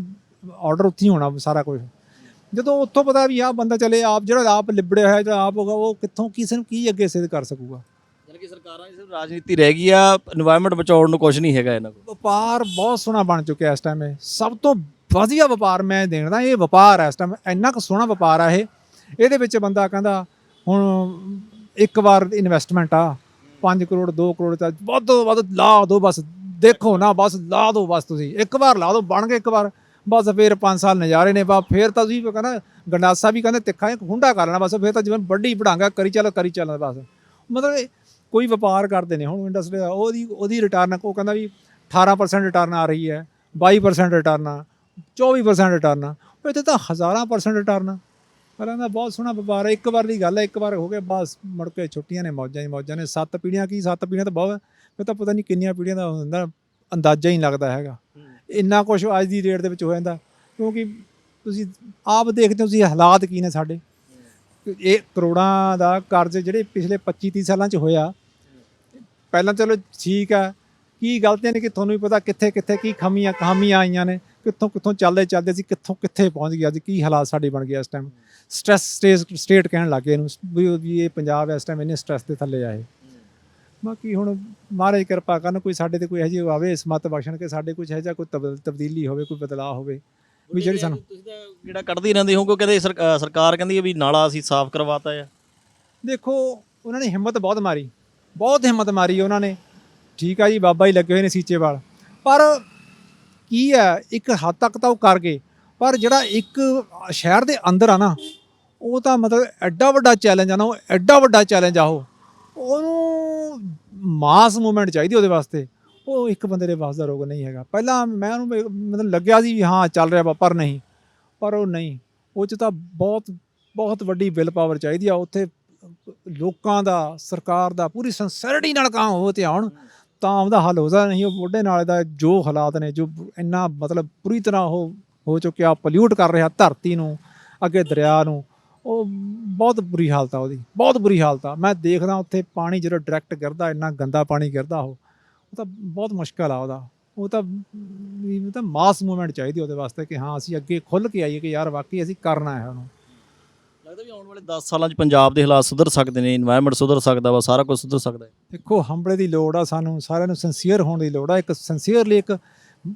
ਆਰਡਰ ਉੱਥੇ ਹੀ ਹੋਣਾ ਸਾਰਾ ਕੁਝ। ਜਦੋਂ ਉੱਥੋਂ ਪਤਾ ਵੀ ਆ ਬੰਦਾ ਚਲੇ ਆਪ ਜਿਹੜਾ ਆਪ ਲਿਬੜਿਆ ਹੋਇਆ ਜਿਹੜਾ ਆਪ ਹੋਗਾ ਉਹ ਕਿੱਥੋਂ ਕਿਸੇ ਨੂੰ ਕੀ ਅੱਗੇ ਸਿੱਧ ਕਰ ਸਕੂਗਾ? ਕਿ ਸਰਕਾਰਾਂ ਦੀ ਸਿਰਫ ਰਾਜਨੀਤੀ ਰਹਿ ਗਈ ਆ এনवायरमेंਟ ਬਚਾਉਣ ਨੂੰ ਕੁਝ ਨਹੀਂ ਹੈਗਾ ਇਹਨਾਂ ਕੋਲ। ਵਪਾਰ ਬਹੁਤ ਸੋਹਣਾ ਬਣ ਚੁੱਕਿਆ ਇਸ ਟਾਈਮ ਇਹ। ਸਭ ਤੋਂ ਵਧੀਆ ਵਪਾਰ ਮੈਂ ਦੇਣਦਾ ਇਹ ਵਪਾਰ ਹੈ ਇਸ ਟਾਈਮ ਇੰਨਾ ਕੁ ਸੋਹਣਾ ਵਪਾਰ ਆ ਇਹ। ਇਹਦੇ ਵਿੱਚ ਬੰਦਾ ਕਹਿੰਦਾ ਹੁਣ ਇੱਕ ਵਾਰ ਇਨਵੈਸਟਮੈਂਟ ਆ 5 ਕਰੋੜ 2 ਕਰੋੜ ਤਾਂ ਵੱਧ ਤੋਂ ਵੱਧ ਲਾ ਦਿਓ ਬਸ, ਦੇਖੋ ਨਾ ਬਸ ਲਾ ਦਿਓ ਬਸ ਤੁਸੀਂ, ਇੱਕ ਵਾਰ ਲਾ ਦਿਓ, ਬਣ ਗਏ ਇੱਕ ਵਾਰ, ਬਸ ਫਿਰ 5 ਸਾਲ ਨਜ਼ਾਰੇ ਨੇ ਬਾ ਫਿਰ ਤਾਂ ਤੁਸੀਂ ਕਹਿੰਦਾ, ਗੰਡਾਸਾ ਵੀ ਕਹਿੰਦੇ ਤਿੱਖਾ ਇੱਕ ਹੁੰਡਾ ਕਰ ਲੈਣਾ, ਬਸ ਫਿਰ ਤਾਂ ਜਿਵੇਂ ਵੱਡੀ ਬੜਾਂਗਾ ਕਰੀ ਚੱਲ ਕਰੀ ਚੱਲ, ਬਸ। ਮਤਲਬ ਕੋਈ ਵਪਾਰ ਕਰਦੇ ਨੇ ਹੁਣ ਇੰਡਸਟਰੀ ਦਾ, ਉਹਦੀ ਉਹਦੀ ਰਿਟਰਨ ਉਹ ਕਹਿੰਦਾ ਵੀ 18% ਰਿਟਰਨ ਆ ਰਹੀ ਹੈ 22% ਰਿਟਰਨ ਆ 24% ਰਿਟਰਨ ਆ ਉਹ ਇੱਥੇ ਤਾਂ ਹਜ਼ਾਰਾਂ ਪਰਸੈਂਟ ਰਿਟਰਨ ਆ। ਪਰ ਇਹਦਾ ਬਹੁਤ ਸੋਹਣਾ ਵਪਾਰ ਹੈ। ਇੱਕ ਵਾਰ ਦੀ ਗੱਲ ਹੈ ਇੱਕ ਵਾਰ ਹੋ ਗਿਆ ਬਸ ਮੁੜ ਕੇ ਛੁੱਟੀਆਂ ਨੇ ਮੌਜਾਂ ਹੀ ਮੌਜਾਂ ਨੇ। ਸੱਤ ਪੀੜ੍ਹੀਆਂ ਕੀ ਸੱਤ ਪੀੜ੍ਹੀਆਂ ਤਾਂ ਬਹੁਤ ਫਿਰ ਤਾਂ ਪਤਾ ਨਹੀਂ ਕਿੰਨੀਆਂ ਪੀੜ੍ਹੀਆਂ ਦਾ ਹੁੰਦਾ ਅੰਦਾਜ਼ਾ ਹੀ ਨਹੀਂ ਲੱਗਦਾ ਹੈਗਾ। ਇੰਨਾ ਕੁਝ ਅੱਜ ਦੀ ਡੇਟ ਦੇ ਵਿੱਚ ਹੋ ਜਾਂਦਾ। ਕਿਉਂਕਿ ਤੁਸੀਂ ਆਪ ਦੇਖਦੇ ਹੋ ਤੁਸੀਂ ਹਾਲਾਤ ਕੀ ਨੇ ਸਾਡੇ। ਇਹ ਕਰੋੜਾਂ ਦਾ ਕਰਜ਼ ਜਿਹੜੇ ਪਿਛਲੇ 25 30 ਸਾਲਾਂ 'ਚ ਹੋਇਆ। ਪਹਿਲਾਂ ਚਲੋ ਠੀਕ ਆ ਕੀ ਗਲਤੀਆਂ ਨੇ ਕਿ ਤੁਹਾਨੂੰ ਵੀ ਪਤਾ ਕਿੱਥੇ ਕਿੱਥੇ ਕੀ ਖਾਮੀਆਂ ਖਾਮੀਆਂ ਆਈਆਂ ਨੇ। ਕਿੱਥੋਂ ਕਿੱਥੋਂ ਚੱਲਦੇ ਚੱਲਦੇ ਸੀ ਕਿੱਥੋਂ ਕਿੱਥੇ ਪਹੁੰਚ ਗਿਆ ਅੱਜ ਕੀ ਹਾਲਾਤ ਸਾਡੇ ਬਣ ਗਏ ਇਸ ਟਾਈਮ ਸਟ੍ਰੈਸ ਸਟੇਟ ਕਹਿਣ ਲੱਗੇ ਇਹਨੂੰ ਵੀ ਇਹ ਪੰਜਾਬ ਇਸ ਟਾਈਮ ਇੰਨੇ ਸਟ੍ਰੈਸ ਦੇ ਥੱਲੇ ਆਏ ਬਾਕੀ ਹੁਣ ਮਹਾਰਾਜ ਕਿਰਪਾ ਕਰਨ ਕੋਈ ਸਾਡੇ ਤੇ ਕੋਈ ਇਹੋ ਜਿਹੀ ਆਵੇ ਸਮਤ ਬਖਸ਼ਣ ਕੇ ਸਾਡੇ ਕੁਝ ਇਹੋ ਜਿਹਾ ਕੋਈ ਤਬਦ- ਤਬਦੀਲੀ ਹੋਵੇ ਕੋਈ ਬਦਲਾਅ ਹੋਵੇ ਵੀ ਜਿਹੜੀ ਸਾਨੂੰ ਤੁਸੀਂ ਤਾਂ ਜਿਹੜਾ ਕੱਢਦੇ ਰਹਿੰਦੇ ਹੋ ਕਹਿੰਦੇ ਸਰਕ- ਅ, ਸਰਕਾਰ ਕਹਿੰਦੀ ਹੈ ਵੀ ਨਾਲਾ ਅਸੀਂ ਸਾਫ਼ ਕਰਵਾਤਾ ਆ। ਦੇਖੋ ਉਹਨਾਂ ਨੇ ਹਿੰਮਤ ਬਹੁਤ ਮਾਰੀ ਬਹੁਤ ਹਿੰਮਤ ਮਾਰੀ ਉਹਨਾਂ ਨੇ। ਠੀਕ ਆ ਜੀ ਬਾਬਾ ਹੀ ਲੱਗੇ ਹੋਏ ਨੇ ਸੀਚੇਵਾਲ ਪਰ ਕੀ ਹੈ? ਇੱਕ ਹੱਦ ਤੱਕ ਤਾਂ ਉਹ ਕਰ ਗਏ। ਪਰ ਜਿਹੜਾ ਇੱਕ ਸ਼ਹਿਰ ਦੇ ਅੰਦਰ ਆ ਨਾ, ਉਹ ਤਾਂ ਮਤਲਬ ਐਡਾ ਵੱਡਾ ਚੈਲੰਜ ਆ ਨਾ, ਉਹ ਐਡਾ ਵੱਡਾ ਚੈਲੰਜ ਆ ਉਹ। ਉਹਨੂੰ ਮਾਸ ਮੂਵਮੈਂਟ ਚਾਹੀਦੀ ਉਹਦੇ ਵਾਸਤੇ। ਉਹ ਇੱਕ ਬੰਦੇ ਦੇ ਵਾਸ ਰੋਗ ਨਹੀਂ ਹੈਗਾ। ਪਹਿਲਾਂ ਮੈਂ ਉਹਨੂੰ ਮਤਲਬ ਲੱਗਿਆ ਸੀ ਵੀ ਹਾਂ, ਚੱਲ ਰਿਹਾ ਵਾ, ਪਰ ਨਹੀਂ। ਪਰ ਉਹ ਨਹੀਂ। ਉਹ ਚ ਤਾਂ ਬਹੁਤ ਬਹੁਤ ਵੱਡੀ ਵਿਲ ਪਾਵਰ ਚਾਹੀਦੀ ਆ। ਉੱਥੇ ਲੋਕਾਂ ਦਾ, ਸਰਕਾਰ ਦਾ ਪੂਰੀ ਸੰਸੈਰਿਟੀ ਨਾਲ ਕੰਮ ਹੋ ਤੇ ਆਉਣ। ਤਾਂ ਉਹਦਾ ਹੱਲ ਹੋ ਸਕਦਾ ਨਹੀਂ, ਉਹ ਬੁੱਢੇ ਨਾਲੇ ਦਾ ਜੋ ਹਾਲਾਤ ਨੇ, ਜੋ ਇੰਨਾ ਮਤਲਬ ਪੂਰੀ ਤਰ੍ਹਾਂ ਉਹ ਹੋ ਚੁੱਕਿਆ ਪੋਲਿਊਟ ਕਰ ਰਿਹਾ ਧਰਤੀ ਨੂੰ, ਅੱਗੇ ਦਰਿਆ ਨੂੰ, ਉਹ ਬਹੁਤ ਬੁਰੀ ਹਾਲਤ ਆ ਉਹਦੀ, ਬਹੁਤ ਬੁਰੀ ਹਾਲਤ ਆ। ਮੈਂ ਦੇਖਦਾ ਉੱਥੇ ਪਾਣੀ ਜਦੋਂ ਡਾਇਰੈਕਟ ਗਿਰਦਾ, ਇੰਨਾ ਗੰਦਾ ਪਾਣੀ ਗਿਰਦਾ ਉਹ ਉਹ ਤਾਂ ਬਹੁਤ ਮੁਸ਼ਕਲ ਆ ਉਹਦਾ। ਉਹ ਤਾਂ ਵੀ ਤਾਂ ਮਾਸ ਮੂਵਮੈਂਟ ਚਾਹੀਦੀ ਉਹਦੇ ਵਾਸਤੇ ਕਿ ਹਾਂ, ਅਸੀਂ ਅੱਗੇ ਖੁੱਲ ਕੇ ਆਈਏ ਕਿ ਯਾਰ ਵਾਕਈ ਅਸੀਂ ਕਰਨਾ ਹੈ ਉਹਨੂੰ। ਲੱਗਦਾ ਵੀ ਆਉਣ ਵਾਲੇ 10 ਸਾਲਾਂ 'ਚ ਪੰਜਾਬ ਦੇ ਹਾਲਾਤ ਸੁਧਰ ਸਕਦੇ ਨੇ ਇਨਵਾਇਰਨਮੈਂਟ ਸੁਧਰ ਸਕਦਾ ਵਾ, ਸਾਰਾ ਕੁਝ ਸੁਧਰ ਸਕਦਾ ਹੈ। ਦੇਖੋ ਹੰਬਲੇ ਦੀ ਲੋੜ ਆ ਸਾਨੂੰ, ਸਾਰਿਆਂ ਨੂੰ ਸਿੰਸੀਅਰ ਹੋਣ ਦੀ ਲੋੜ ਆ, ਇੱਕ ਸਿੰਸੀਅਰਲੀ ਇੱਕ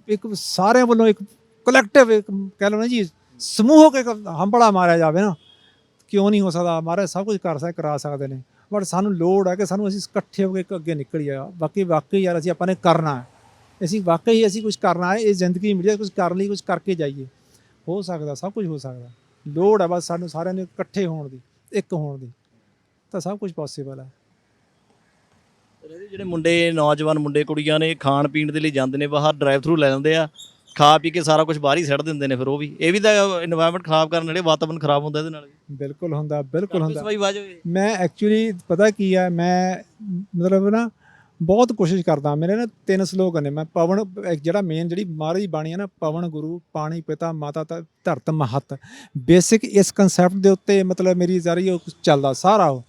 ਇੱਕ ਸਾਰਿਆਂ ਵੱਲੋਂ ਇੱਕ ਕਲੈਕਟਿਵ ਇੱਕ ਕਹਿ ਲਓ ਨਾ ਜੀ ਸਮੂਹਕ ਇੱਕ ਹੰਬਲਾ ਮਾਰਿਆ ਜਾਵੇ ਨਾ, ਕਿਉਂ ਨਹੀਂ ਹੋ ਸਕਦਾ? ਮਹਾਰਾਜ ਸਭ ਕੁਝ ਕਰ ਸਕਦੇ ਕਰਾ ਸਕਦੇ ਨੇ। ਬਟ ਸਾਨੂੰ ਲੋੜ ਹੈ ਕਿ ਸਾਨੂੰ ਅਸੀਂ ਇਕੱਠੇ ਹੋ ਕੇ ਇੱਕ ਅੱਗੇ ਨਿਕਲੀਏ। ਬਾਕੀ, ਵਾਕਈ ਯਾਰ ਅਸੀਂ ਆਪਾਂ ਨੇ ਕਰਨਾ ਹੈ। ਅਸੀਂ ਵਾਕਈ ਅਸੀਂ ਕੁਝ ਕਰਨਾ ਹੈ, ਇਹ ਜ਼ਿੰਦਗੀ ਮਿਲੀ ਕੁਝ ਕਰਨ ਲਈ ਕੁਝ ਕਰਕੇ ਜਾਈਏ। ਹੋ ਸਕਦਾ, ਸਭ ਕੁਝ ਹੋ ਸਕਦਾ। ਲੋੜ ਹੈ ਬਸ ਸਾਨੂੰ ਸਾਰਿਆਂ ਨੂੰ ਇਕੱਠੇ ਹੋਣ ਦੀ ਇੱਕ ਹੋਣ ਦੀ। ਤਾਂ ਸਭ ਕੁਝ ਪੋਸੀਬਲ ਹੈ ਜਿਹੜੇ ਮੁੰਡੇ ਨੌਜਵਾਨ ਮੁੰਡੇ ਕੁੜੀਆਂ ਨੇ ਖਾਣ ਪੀਣ ਦੇ ਲਈ ਜਾਂਦੇ ਨੇ ਬਾਹਰ ਡਰਾਈਵ ਥਰੂ ਲੈ ਲੈਂਦੇ ਆ ਖਾ ਪੀ ਕੇ ਸਾਰਾ ਕੁਝ ਬਾਹਰ ਹੀ ਸੜ ਦਿੰਦੇ ਨੇ ਫਿਰ ਉਹ ਵੀ। ਇਹ ਵੀ ਤਾਂ এনवायरमेंट ਖਰਾਬ ਕਰਨ ਵਾਲੇ ਵਾਤਾਵਰਨ ਖਰਾਬ ਹੁੰਦਾ ਇਹਦੇ ਨਾਲ ਬਿਲਕੁਲ ਹੁੰਦਾ ਬਿਲਕੁਲ ਹੁੰਦਾ। ਮੈਂ ਐਕਚੁਅਲੀ ਪਤਾ ਕੀ ਆ ਮੈਂ ਮਤਲਬ ਨਾ ਬਹੁਤ ਕੋਸ਼ਿਸ਼ ਕਰਦਾ। ਮੇਰੇ ਨਾ ਤਿੰਨ ਸਲੋਕ ਨੇ। ਮੈਂ ਪਵਨ, ਇੱਕ ਜਿਹੜਾ ਮੇਨ ਜਿਹੜੀ ਮਹਾਰਾਜ ਦੀ ਬਾਣੀ ਹੈ ਨਾ, ਪਵਨ ਗੁਰੂ, ਪਾਣੀ ਪਿਤਾ, ਮਾਤਾ ਧ- ਧਰਤ ਮਹਤ। ਬੇਸਿਕ ਇਸ ਕਨਸੈਪਟ ਦੇ ਉੱਤੇ ਮਤਲਬ ਮੇਰੀ ਜ਼ਾਰੀ ਉਹ ਚੱਲਦਾ, ਸਾਰਾ ਉਹ।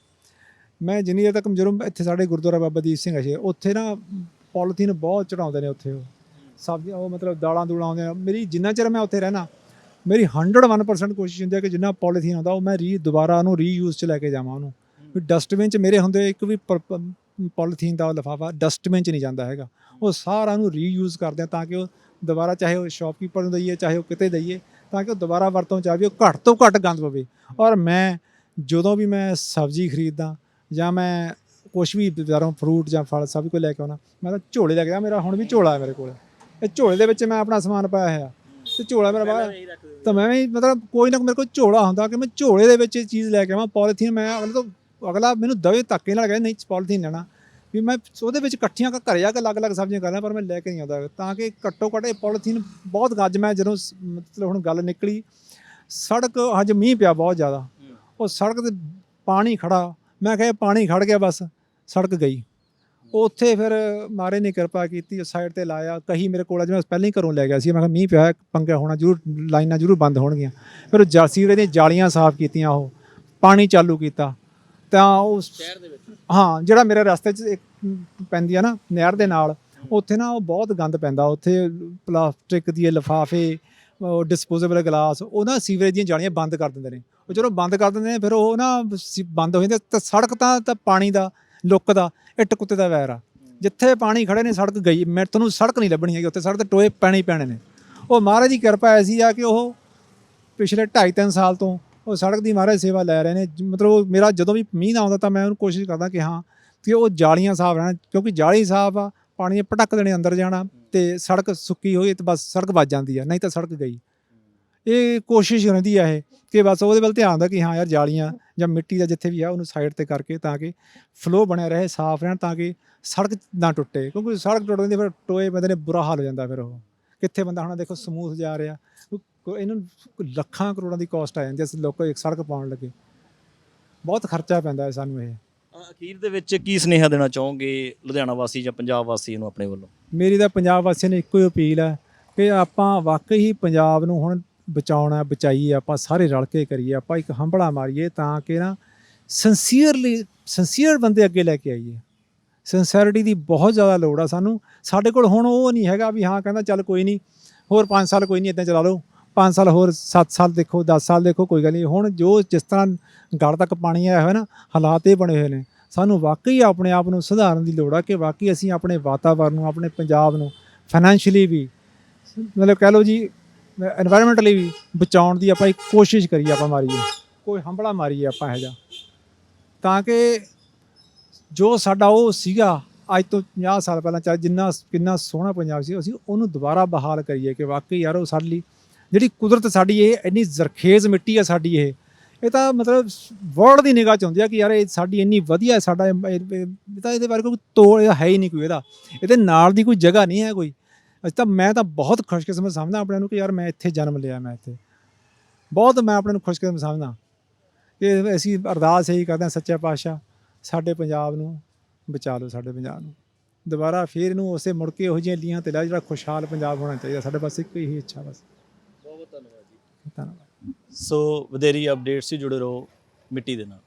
ਮੈਂ ਜਿੰਨੀ ਦੇਰ ਤੱਕ ਜਦੋਂ ਇੱਥੇ ਸਾਡੇ ਗੁਰਦੁਆਰਾ ਬਾਬਾ ਦੀਪ ਸਿੰਘ ਹੈ ਉੱਥੇ ਨਾ ਪੋਲੀਥੀਨ ਬਹੁਤ ਚੜਾਉਂਦੇ ਨੇ ਉੱਥੇ ਉਹ। ਸਬਜ਼ੀਆਂ ਉਹ ਮਤਲਬ ਦਾਲਾਂ ਦੂਲਾਂ ਆਉਂਦੀਆਂ। ਮੇਰੀ ਜਿੰਨਾ ਚਿਰ ਮੈਂ ਉੱਥੇ ਰਹਿਣਾ, ਮੇਰੀ 101% ਕੋਸ਼ਿਸ਼ ਹੁੰਦੀ ਹੈ ਕਿ ਜਿੰਨਾ ਪੋਲੀਥੀਨ ਆਉਂਦਾ, ਉਹ ਮੈਂ ਰੀ, ਦੁਬਾਰਾ ਉਹਨੂੰ ਰੀਯੂਜ਼ 'ਚ ਲੈ ਕੇ ਜਾਵਾਂ ਉਹਨੂੰ। ਵੀ ਡਸਟਬਿਨ 'ਚ ਮੇਰੇ ਹੁੰਦੇ ਇੱਕ ਵੀ ਪੋਲੀਥੀਨ ਦਾ ਲਿਫਾਫਾ ਡਸਟਬਿਨ 'ਚ ਨਹੀਂ ਜਾਂਦਾ ਹੈਗਾ। ਉਹ ਸਾਰਾ ਨੂੰ ਰੀਯੂਜ਼ ਕਰਦੇ ਆ ਤਾਂ ਕਿ ਉਹ ਦੁਬਾਰਾ ਚਾਹੇ ਉਹ ਸ਼ਾਪਕੀਪਰ ਨੂੰ ਦਈਏ ਚਾਹੇ ਉਹ ਕਿਤੇ ਦਈਏ ਤਾਂ ਕਿ ਉਹ ਦੁਬਾਰਾ ਵਰਤੋਂ ਚ ਆਵੇ ਉਹ ਘੱਟ ਤੋਂ ਘੱਟ ਗੰਦ ਪਵੇ। ਔਰ ਮੈਂ ਜਦੋਂ ਵੀ ਮੈਂ ਸਬਜ਼ੀ ਖਰੀਦਦਾ ਜਾਂ ਮੈਂ ਕੁਝ ਵੀ ਬਾਜ਼ਾਰੋਂ ਫਰੂਟ ਜਾਂ ਫਲ ਸਭ ਕੁਝ ਲੈ ਕੇ ਆਉਣਾ ਮੈਂ ਤਾਂ ਝੋਲੇ ਲੈ ਕੇ ਆ ਮੇਰਾ ਹੁਣ ਵੀ ਝੋਲਾ ਹੈ ਮੇਰੇ ਕੋਲ। ਇਹ ਝੋਲੇ ਦੇ ਵਿੱਚ ਮੈਂ ਆਪਣਾ ਸਮਾਨ ਪਾਇਆ ਹੋਇਆ। ਤੇ ਝੋਲਾ ਮੇਰਾ ਬਾਹਰ ਤਾਂ ਮੈਂ ਵੀ ਮਤਲਬ ਕੋਈ ਨਾ ਮੇਰੇ ਕੋਲ ਝੋਲਾ ਹੁੰਦਾ ਕਿ ਮੈਂ ਝੋਲੇ ਦੇ ਵਿੱਚ ਇਹ ਚੀਜ਼ ਲੈ ਕੇ ਆਵਾਂ ਪੋਲੀਥੀਨ ਮੈਂ ਅਗਲੇ ਤੋਂ ਅਗਲਾ ਮੈਨੂੰ ਦਵੇ ਧੱਕੇ ਨਾਲ ਕਹੇ ਨਹੀਂ ਪੋਲੀਥੀਨ ਲੈਣਾ। ਵੀ ਮੈਂ ਉਹਦੇ ਵਿੱਚ ਇਕੱਠੀਆਂ ਕ- ਘਰੇ ਜਾ ਕੇ ਅਲੱਗ-ਅਲੱਗ ਸਬਜ਼ੀਆਂ ਕਰਦਾ ਪਰ ਮੈਂ ਲੈ ਕੇ ਨਹੀਂ ਆਉਂਦਾ। ਤਾਂ ਕਿ ਘੱਟੋ ਘੱਟ ਇਹ ਪੋਲੀਥੀਨ ਬਹੁਤ ਗੱਜ ਮੈਂ ਜਦੋਂ ਮਤਲਬ ਹੁਣ ਗੱਲ ਨਿਕਲੀ, ਸੜਕ ਅੱਜ ਮੀਂਹ ਪਿਆ ਬਹੁਤ ਜ਼ਿਆਦਾ। ਉਹ ਸੜਕ ਤੇ ਪਾਣੀ ਖੜਾ, ਮੈਂ ਕਿਹਾ ਪਾਣੀ ਖੜ ਗਿਆ ਬਸ, ਸੜਕ ਗਈ। ਉੱਥੇ ਫਿਰ ਮਾਰੇ ਨੇ ਕਿਰਪਾ ਕੀਤੀ ਉਸ ਸਾਈਡ ਤੇ ਲਾਇਆ, ਕਹੀ ਮੇਰੇ ਕੋਲ ਅੱਜ ਮੈਂ ਪਹਿਲਾਂ ਹੀ ਘਰੋਂ ਲੈ ਗਿਆ ਸੀ। ਮੈਂ ਕਿਹਾ ਮੀਂਹ ਪਿਆ, ਪੰਗਾ ਹੋਣਾ ਜ਼ਰੂਰ, ਲਾਈਨਾਂ ਜ਼ਰੂਰ ਬੰਦ ਹੋਣਗੀਆਂ। ਫਿਰ ਉਹ ਜਾ- ਦੀਆਂ ਜਾਲੀਆਂ ਸਾਫ਼ ਕੀਤੀਆਂ ਉਹ, ਪਾਣੀ ਚਾਲੂ ਕੀਤਾ। ਤਾਂ ਉਸ ਸ਼ਹਿਰ ਦੇ ਵਿੱਚ? ਹਾਂ, ਜਿਹੜਾ ਮੇਰੇ ਰਸਤੇ 'ਚ ਇੱਕ ਪੈਂਦੀ ਆ ਨਾ, ਨਹਿਰ ਦੇ ਨਾਲ, ਉੱਥੇ ਨਾ ਉਹ ਬਹੁਤ ਗੰਦ ਪੈਂਦਾ, ਉੱਥੇ ਪਲਾਸਟਿਕ ਦੀ ਲਿਫਾਫੇ ਡਿਸਪੋਜ਼ੇਬਲ ਗਲਾਸ ਉਹ ਨਾ ਸੀਵਰੇਜ ਦੀਆਂ ਜਾਲੀਆਂ ਬੰਦ ਕਰ ਦਿੰਦੇ ਨੇ। ਉਹ ਜਦੋਂ ਬੰਦ ਕਰ ਦਿੰਦੇ ਨੇ, ਫਿਰ ਉਹ ਨਾ ਸੀ- ਬੰਦ ਹੋ ਜਾਂਦੇ, ਤਾਂ ਸੜਕ ਤਾਂ ਤਾਂ ਪਾਣੀ ਦਾ, ਲੁੱਕ ਦਾ, ਇੱਟ ਕੁੱਤੇ ਦਾ ਵੈਰ ਆ। ਜਿੱਥੇ ਪਾਣੀ ਖੜੇ ਨੇ, ਸੜਕ ਗਈ ਮੈਂ ਤੁਹਾਨੂੰ ਸੜਕ ਨਹੀਂ ਲੱਭਣੀ ਹੈਗੀ, ਉੱਥੇ ਸੜਕ ਤੇ ਟੋਏ ਪੈਣੇ ਪੈਣੇ ਨੇ। ਉਹ ਮਹਾਰਾਜ ਦੀ ਕਿਰਪਾ ਐਸੀ ਆ ਕਿ ਉਹ ਪਿਛਲੇ 2.5 3 ਸਾਲ ਤੋਂ ਉਹ ਸੜਕ ਦੀ ਮਹਾਰਾਜ ਸੇਵਾ ਲੈ ਰਹੇ ਨੇ। ਮਤਲਬ ਉਹ ਮੇਰਾ ਜਦੋਂ ਵੀ ਮੀਂਹ ਨਾ ਆਉਂਦਾ ਤਾਂ ਮੈਂ ਉਹਨੂੰ ਕੋਸ਼ਿਸ਼ ਕਰਦਾ ਕਿ ਹਾਂ, ਕਿ ਉਹ ਜਾਲੀਆਂ ਸਾਫ਼ ਰਹਿਣ, ਕਿਉਂਕਿ ਜਾਲੀ ਸਾਫ਼ ਆ, ਪਾਣੀ ਪਟਕ ਦੇਣੇ ਅੰਦਰ ਜਾਣਾ ਤੇ ਸੜਕ ਸੁੱਕੀ ਹੋਈ ਤੇ ਬਸ ਸੜਕ ਵੱਜ ਜਾਂਦੀ ਆ, ਨਹੀਂ ਤਾਂ ਸੜਕ ਗਈ। ਇਹ ਕੋਸ਼ਿਸ਼ ਰਹਿੰਦੀ ਆ ਇਹ, ਕਿ ਬਸ ਉਹਦੇ ਵੱਲ ਧਿਆਨ ਦਾ ਕਿ ਹਾਂ ਯਾਰ ਜਾਲੀਆਂ ਜਾਂ ਮਿੱਟੀ ਦਾ ਜਿੱਥੇ ਵੀ ਆ, ਉਹਨੂੰ ਸਾਈਡ ਤੇ ਕਰਕੇ ਤਾਂ ਕਿ ਫਲੋ ਬਣਿਆ ਰਹੇ, ਸਾਫ਼ ਰਹਿਣ ਤਾਂ ਕਿ ਸੜਕ ਨਾ ਟੁੱਟੇ। ਕਿਉਂਕਿ ਸੜਕ ਟੁੱਟਣ ਦੀ ਫਿਰ ਟੋਏ ਬੰਦੇ ਨੇ, ਬੁਰਾ ਹਾਲ ਹੋ ਜਾਂਦਾ ਫਿਰ ਉਹ। ਕਿੱਥੇ ਬੰਦਾ ਹੁਣ ਦੇਖੋ ਸਮੂਥ ਜਾ ਰਿਹਾ। ਕੋ- ਇਹਨਾਂ ਨੂੰ ਲੱਖਾਂ ਕਰੋੜਾਂ ਦੀ ਕਾਸਟ ਆ ਜਾਂਦੀ ਹੈ ਲੋਕ ਇੱਕ ਸੜਕ ਪਾਉਣ ਲੱਗੇ। ਬਹੁਤ ਖਰਚਾ ਪੈਂਦਾ ਹੈ ਸਾਨੂੰ ਇਹ। ਅਖੀਰ ਦੇ ਵਿੱਚ ਕੀ ਸੁਨੇਹਾ ਦੇਣਾ ਚਾਹੋਗੇ ਲੁਧਿਆਣਾ ਵਾਸੀ ਜਾਂ ਪੰਜਾਬ ਵਾਸੀ ਨੂੰ ਆਪਣੇ ਵੱਲੋਂ? ਮੇਰੀ ਤਾਂ ਪੰਜਾਬ ਵਾਸੀਆਂ ਨੂੰ ਇੱਕੋ ਹੀ ਅਪੀਲ ਹੈ ਕਿ ਆਪਾਂ ਵਾਕਈ ਹੀ ਪੰਜਾਬ ਨੂੰ ਹੁਣ ਬਚਾਉਣਾ ਬਚਾਈਏ ਆਪਾਂ ਸਾਰੇ ਰਲ ਕੇ ਕਰੀਏ ਆਪਾਂ ਇੱਕ ਹੰਬੜਾ ਮਾਰੀਏ ਤਾਂ ਕਿ ਨਾ ਸਿੰਸੀਅਰਲੀ ਸਿੰਸੀਅਰ ਬੰਦੇ ਅੱਗੇ ਲੈ ਕੇ ਆਈਏ। ਸਿੰਸੈਰਿਟੀ ਦੀ ਬਹੁਤ ਜ਼ਿਆਦਾ ਲੋੜ ਆ ਸਾਨੂੰ। ਸਾਡੇ ਕੋਲ ਹੁਣ ਉਹ ਨਹੀਂ ਹੈਗਾ ਵੀ ਹਾਂ ਕਹਿੰਦਾ ਚੱਲ ਕੋਈ ਨਹੀਂ ਹੋਰ 5 ਸਾਲ ਕੋਈ ਨਹੀਂ ਇਦਾਂ ਚਲਾ ਲਓ। ਪੰਜ ਸਾਲ ਹੋਰ, ਸੱਤ ਸਾਲ ਦੇਖੋ, ਦਸ ਸਾਲ ਦੇਖੋ, ਕੋਈ ਗੱਲ ਨਹੀਂ। ਹੁਣ ਜੋ ਜਿਸ ਤਰ੍ਹਾਂ ਗੜ ਤੱਕ ਪਾਣੀ ਆਇਆ ਹੋਇਆ ਨਾ, ਹਾਲਾਤ ਇਹ ਬਣੇ ਹੋਏ ਨੇ। ਸਾਨੂੰ ਵਾਕਈ ਆਪਣੇ ਆਪ ਨੂੰ ਸੁਧਾਰਨ ਦੀ ਲੋੜ ਆ ਕਿ ਵਾਕਈ ਅਸੀਂ ਆਪਣੇ ਵਾਤਾਵਰਨ ਨੂੰ, ਆਪਣੇ ਪੰਜਾਬ ਨੂੰ ਫਾਈਨੈਂਸ਼ੀਅਲੀ ਵੀ, ਮਤਲਬ ਕਹਿ ਲਓ ਜੀ এনवायरमेंटਲੀ ਵੀ ਬਚਾਉਣ ਦੀ ਆਪਾਂ ਇੱਕ ਕੋਸ਼ਿਸ਼ ਕਰੀਏ ਆਪਾਂ ਮਾਰੀਏ। ਕੋਈ ਹੰਬੜਾ ਮਾਰੀਏ ਆਪਾਂ ਇਹ ਜਾ ਤਾਂ ਕਿ ਜੋ ਸਾਡਾ ਉਹ ਸੀਗਾ, ਅੱਜ ਤੋਂ 50 ਸਾਲ ਪਹਿਲਾਂ, ਚਾਹੇ ਜਿੰਨਾ, ਕਿੰਨਾ ਸੋਹਣਾ ਪੰਜਾਬ ਸੀ, ਅਸੀਂ ਉਹਨੂੰ ਦੁਬਾਰਾ ਬਹਾਲ ਕਰੀਏ ਕਿ ਵਾਕਈ ਯਾਰ ਉਹ ਸਾਡੇ ਲਈ ਜਿਹੜੀ ਕੁਦਰਤ ਸਾਡੀ ਇਹ ਇੰਨੀ ਜ਼ਰਖੇਜ਼ ਮਿੱਟੀ ਹੈ ਸਾਡੀ ਇਹ ਇਹ ਤਾਂ ਮਤਲਬ ਵਰਲਡ ਦੀ ਨਿਗਾਹ ਚ ਹੁੰਦੀ ਆ ਕਿ ਯਾਰ ਇਹ ਸਾਡੀ ਇੰਨੀ ਵਧੀਆ ਸਾਡਾ ਇਹ- ਤਾਂ ਇਹਦੇ ਬਾਰੇ ਕੋਈ ਤੋੜ ਹੈ ਹੀ ਨਹੀਂ ਕੋਈ ਇਹਦਾ। ਇਹਦੇ ਨਾਲ ਦੀ ਕੋਈ ਜਗ੍ਹਾ ਨਹੀਂ ਹੈ ਕੋਈ। ਅੱਜ ਤਾਂ, ਮੈਂ ਤਾਂ ਬਹੁਤ ਖੁਸ਼ਕਿਸਮਤ ਸਮਝਦਾ ਆਪਣੇ ਨੂੰ ਕਿ ਯਾਰ ਮੈਂ ਇੱਥੇ ਜਨਮ ਲਿਆ ਮੈਂ ਇੱਥੇ। ਬਹੁਤ ਮੈਂ ਆਪਣੇ ਨੂੰ ਖੁਸ਼ਕਿਸਮਤ ਸਮਝਦਾ। ਕਿ ਅਸੀਂ ਅਰਦਾਸ ਇਹੀ ਕਰਦੇ ਹਾਂ, ਸੱਚੇ ਪਾਤਸ਼ਾਹ, ਸਾਡੇ ਪੰਜਾਬ ਨੂੰ ਬਚਾ ਲਓ, ਸਾਡੇ ਪੰਜਾਬ ਨੂੰ। ਦੁਬਾਰਾ ਫੇਰ ਇਹਨੂੰ ਉਸੇ ਮੁੜ ਕੇ ਉਹੋ ਜਿਹੀਆਂ ਲੀਹਾਂ ਤੇ ਲੈ ਜਿਹੜਾ ਖੁਸ਼ਹਾਲ ਪੰਜਾਬ ਹੋਣਾ ਚਾਹੀਦਾ। ਸਾਡੇ ਪਾਸ ਇੱਕ ਹੀ ਇੱਛਾ ਬਸ। ਧੰਨਵਾਦ ਸੋ ਵਧੇਰੀ ਅਪਡੇਟਸ ਹੀ ਜੁੜੇ ਰਹੋ ਮਿੱਟੀ ਦੇ ਨਾਲ।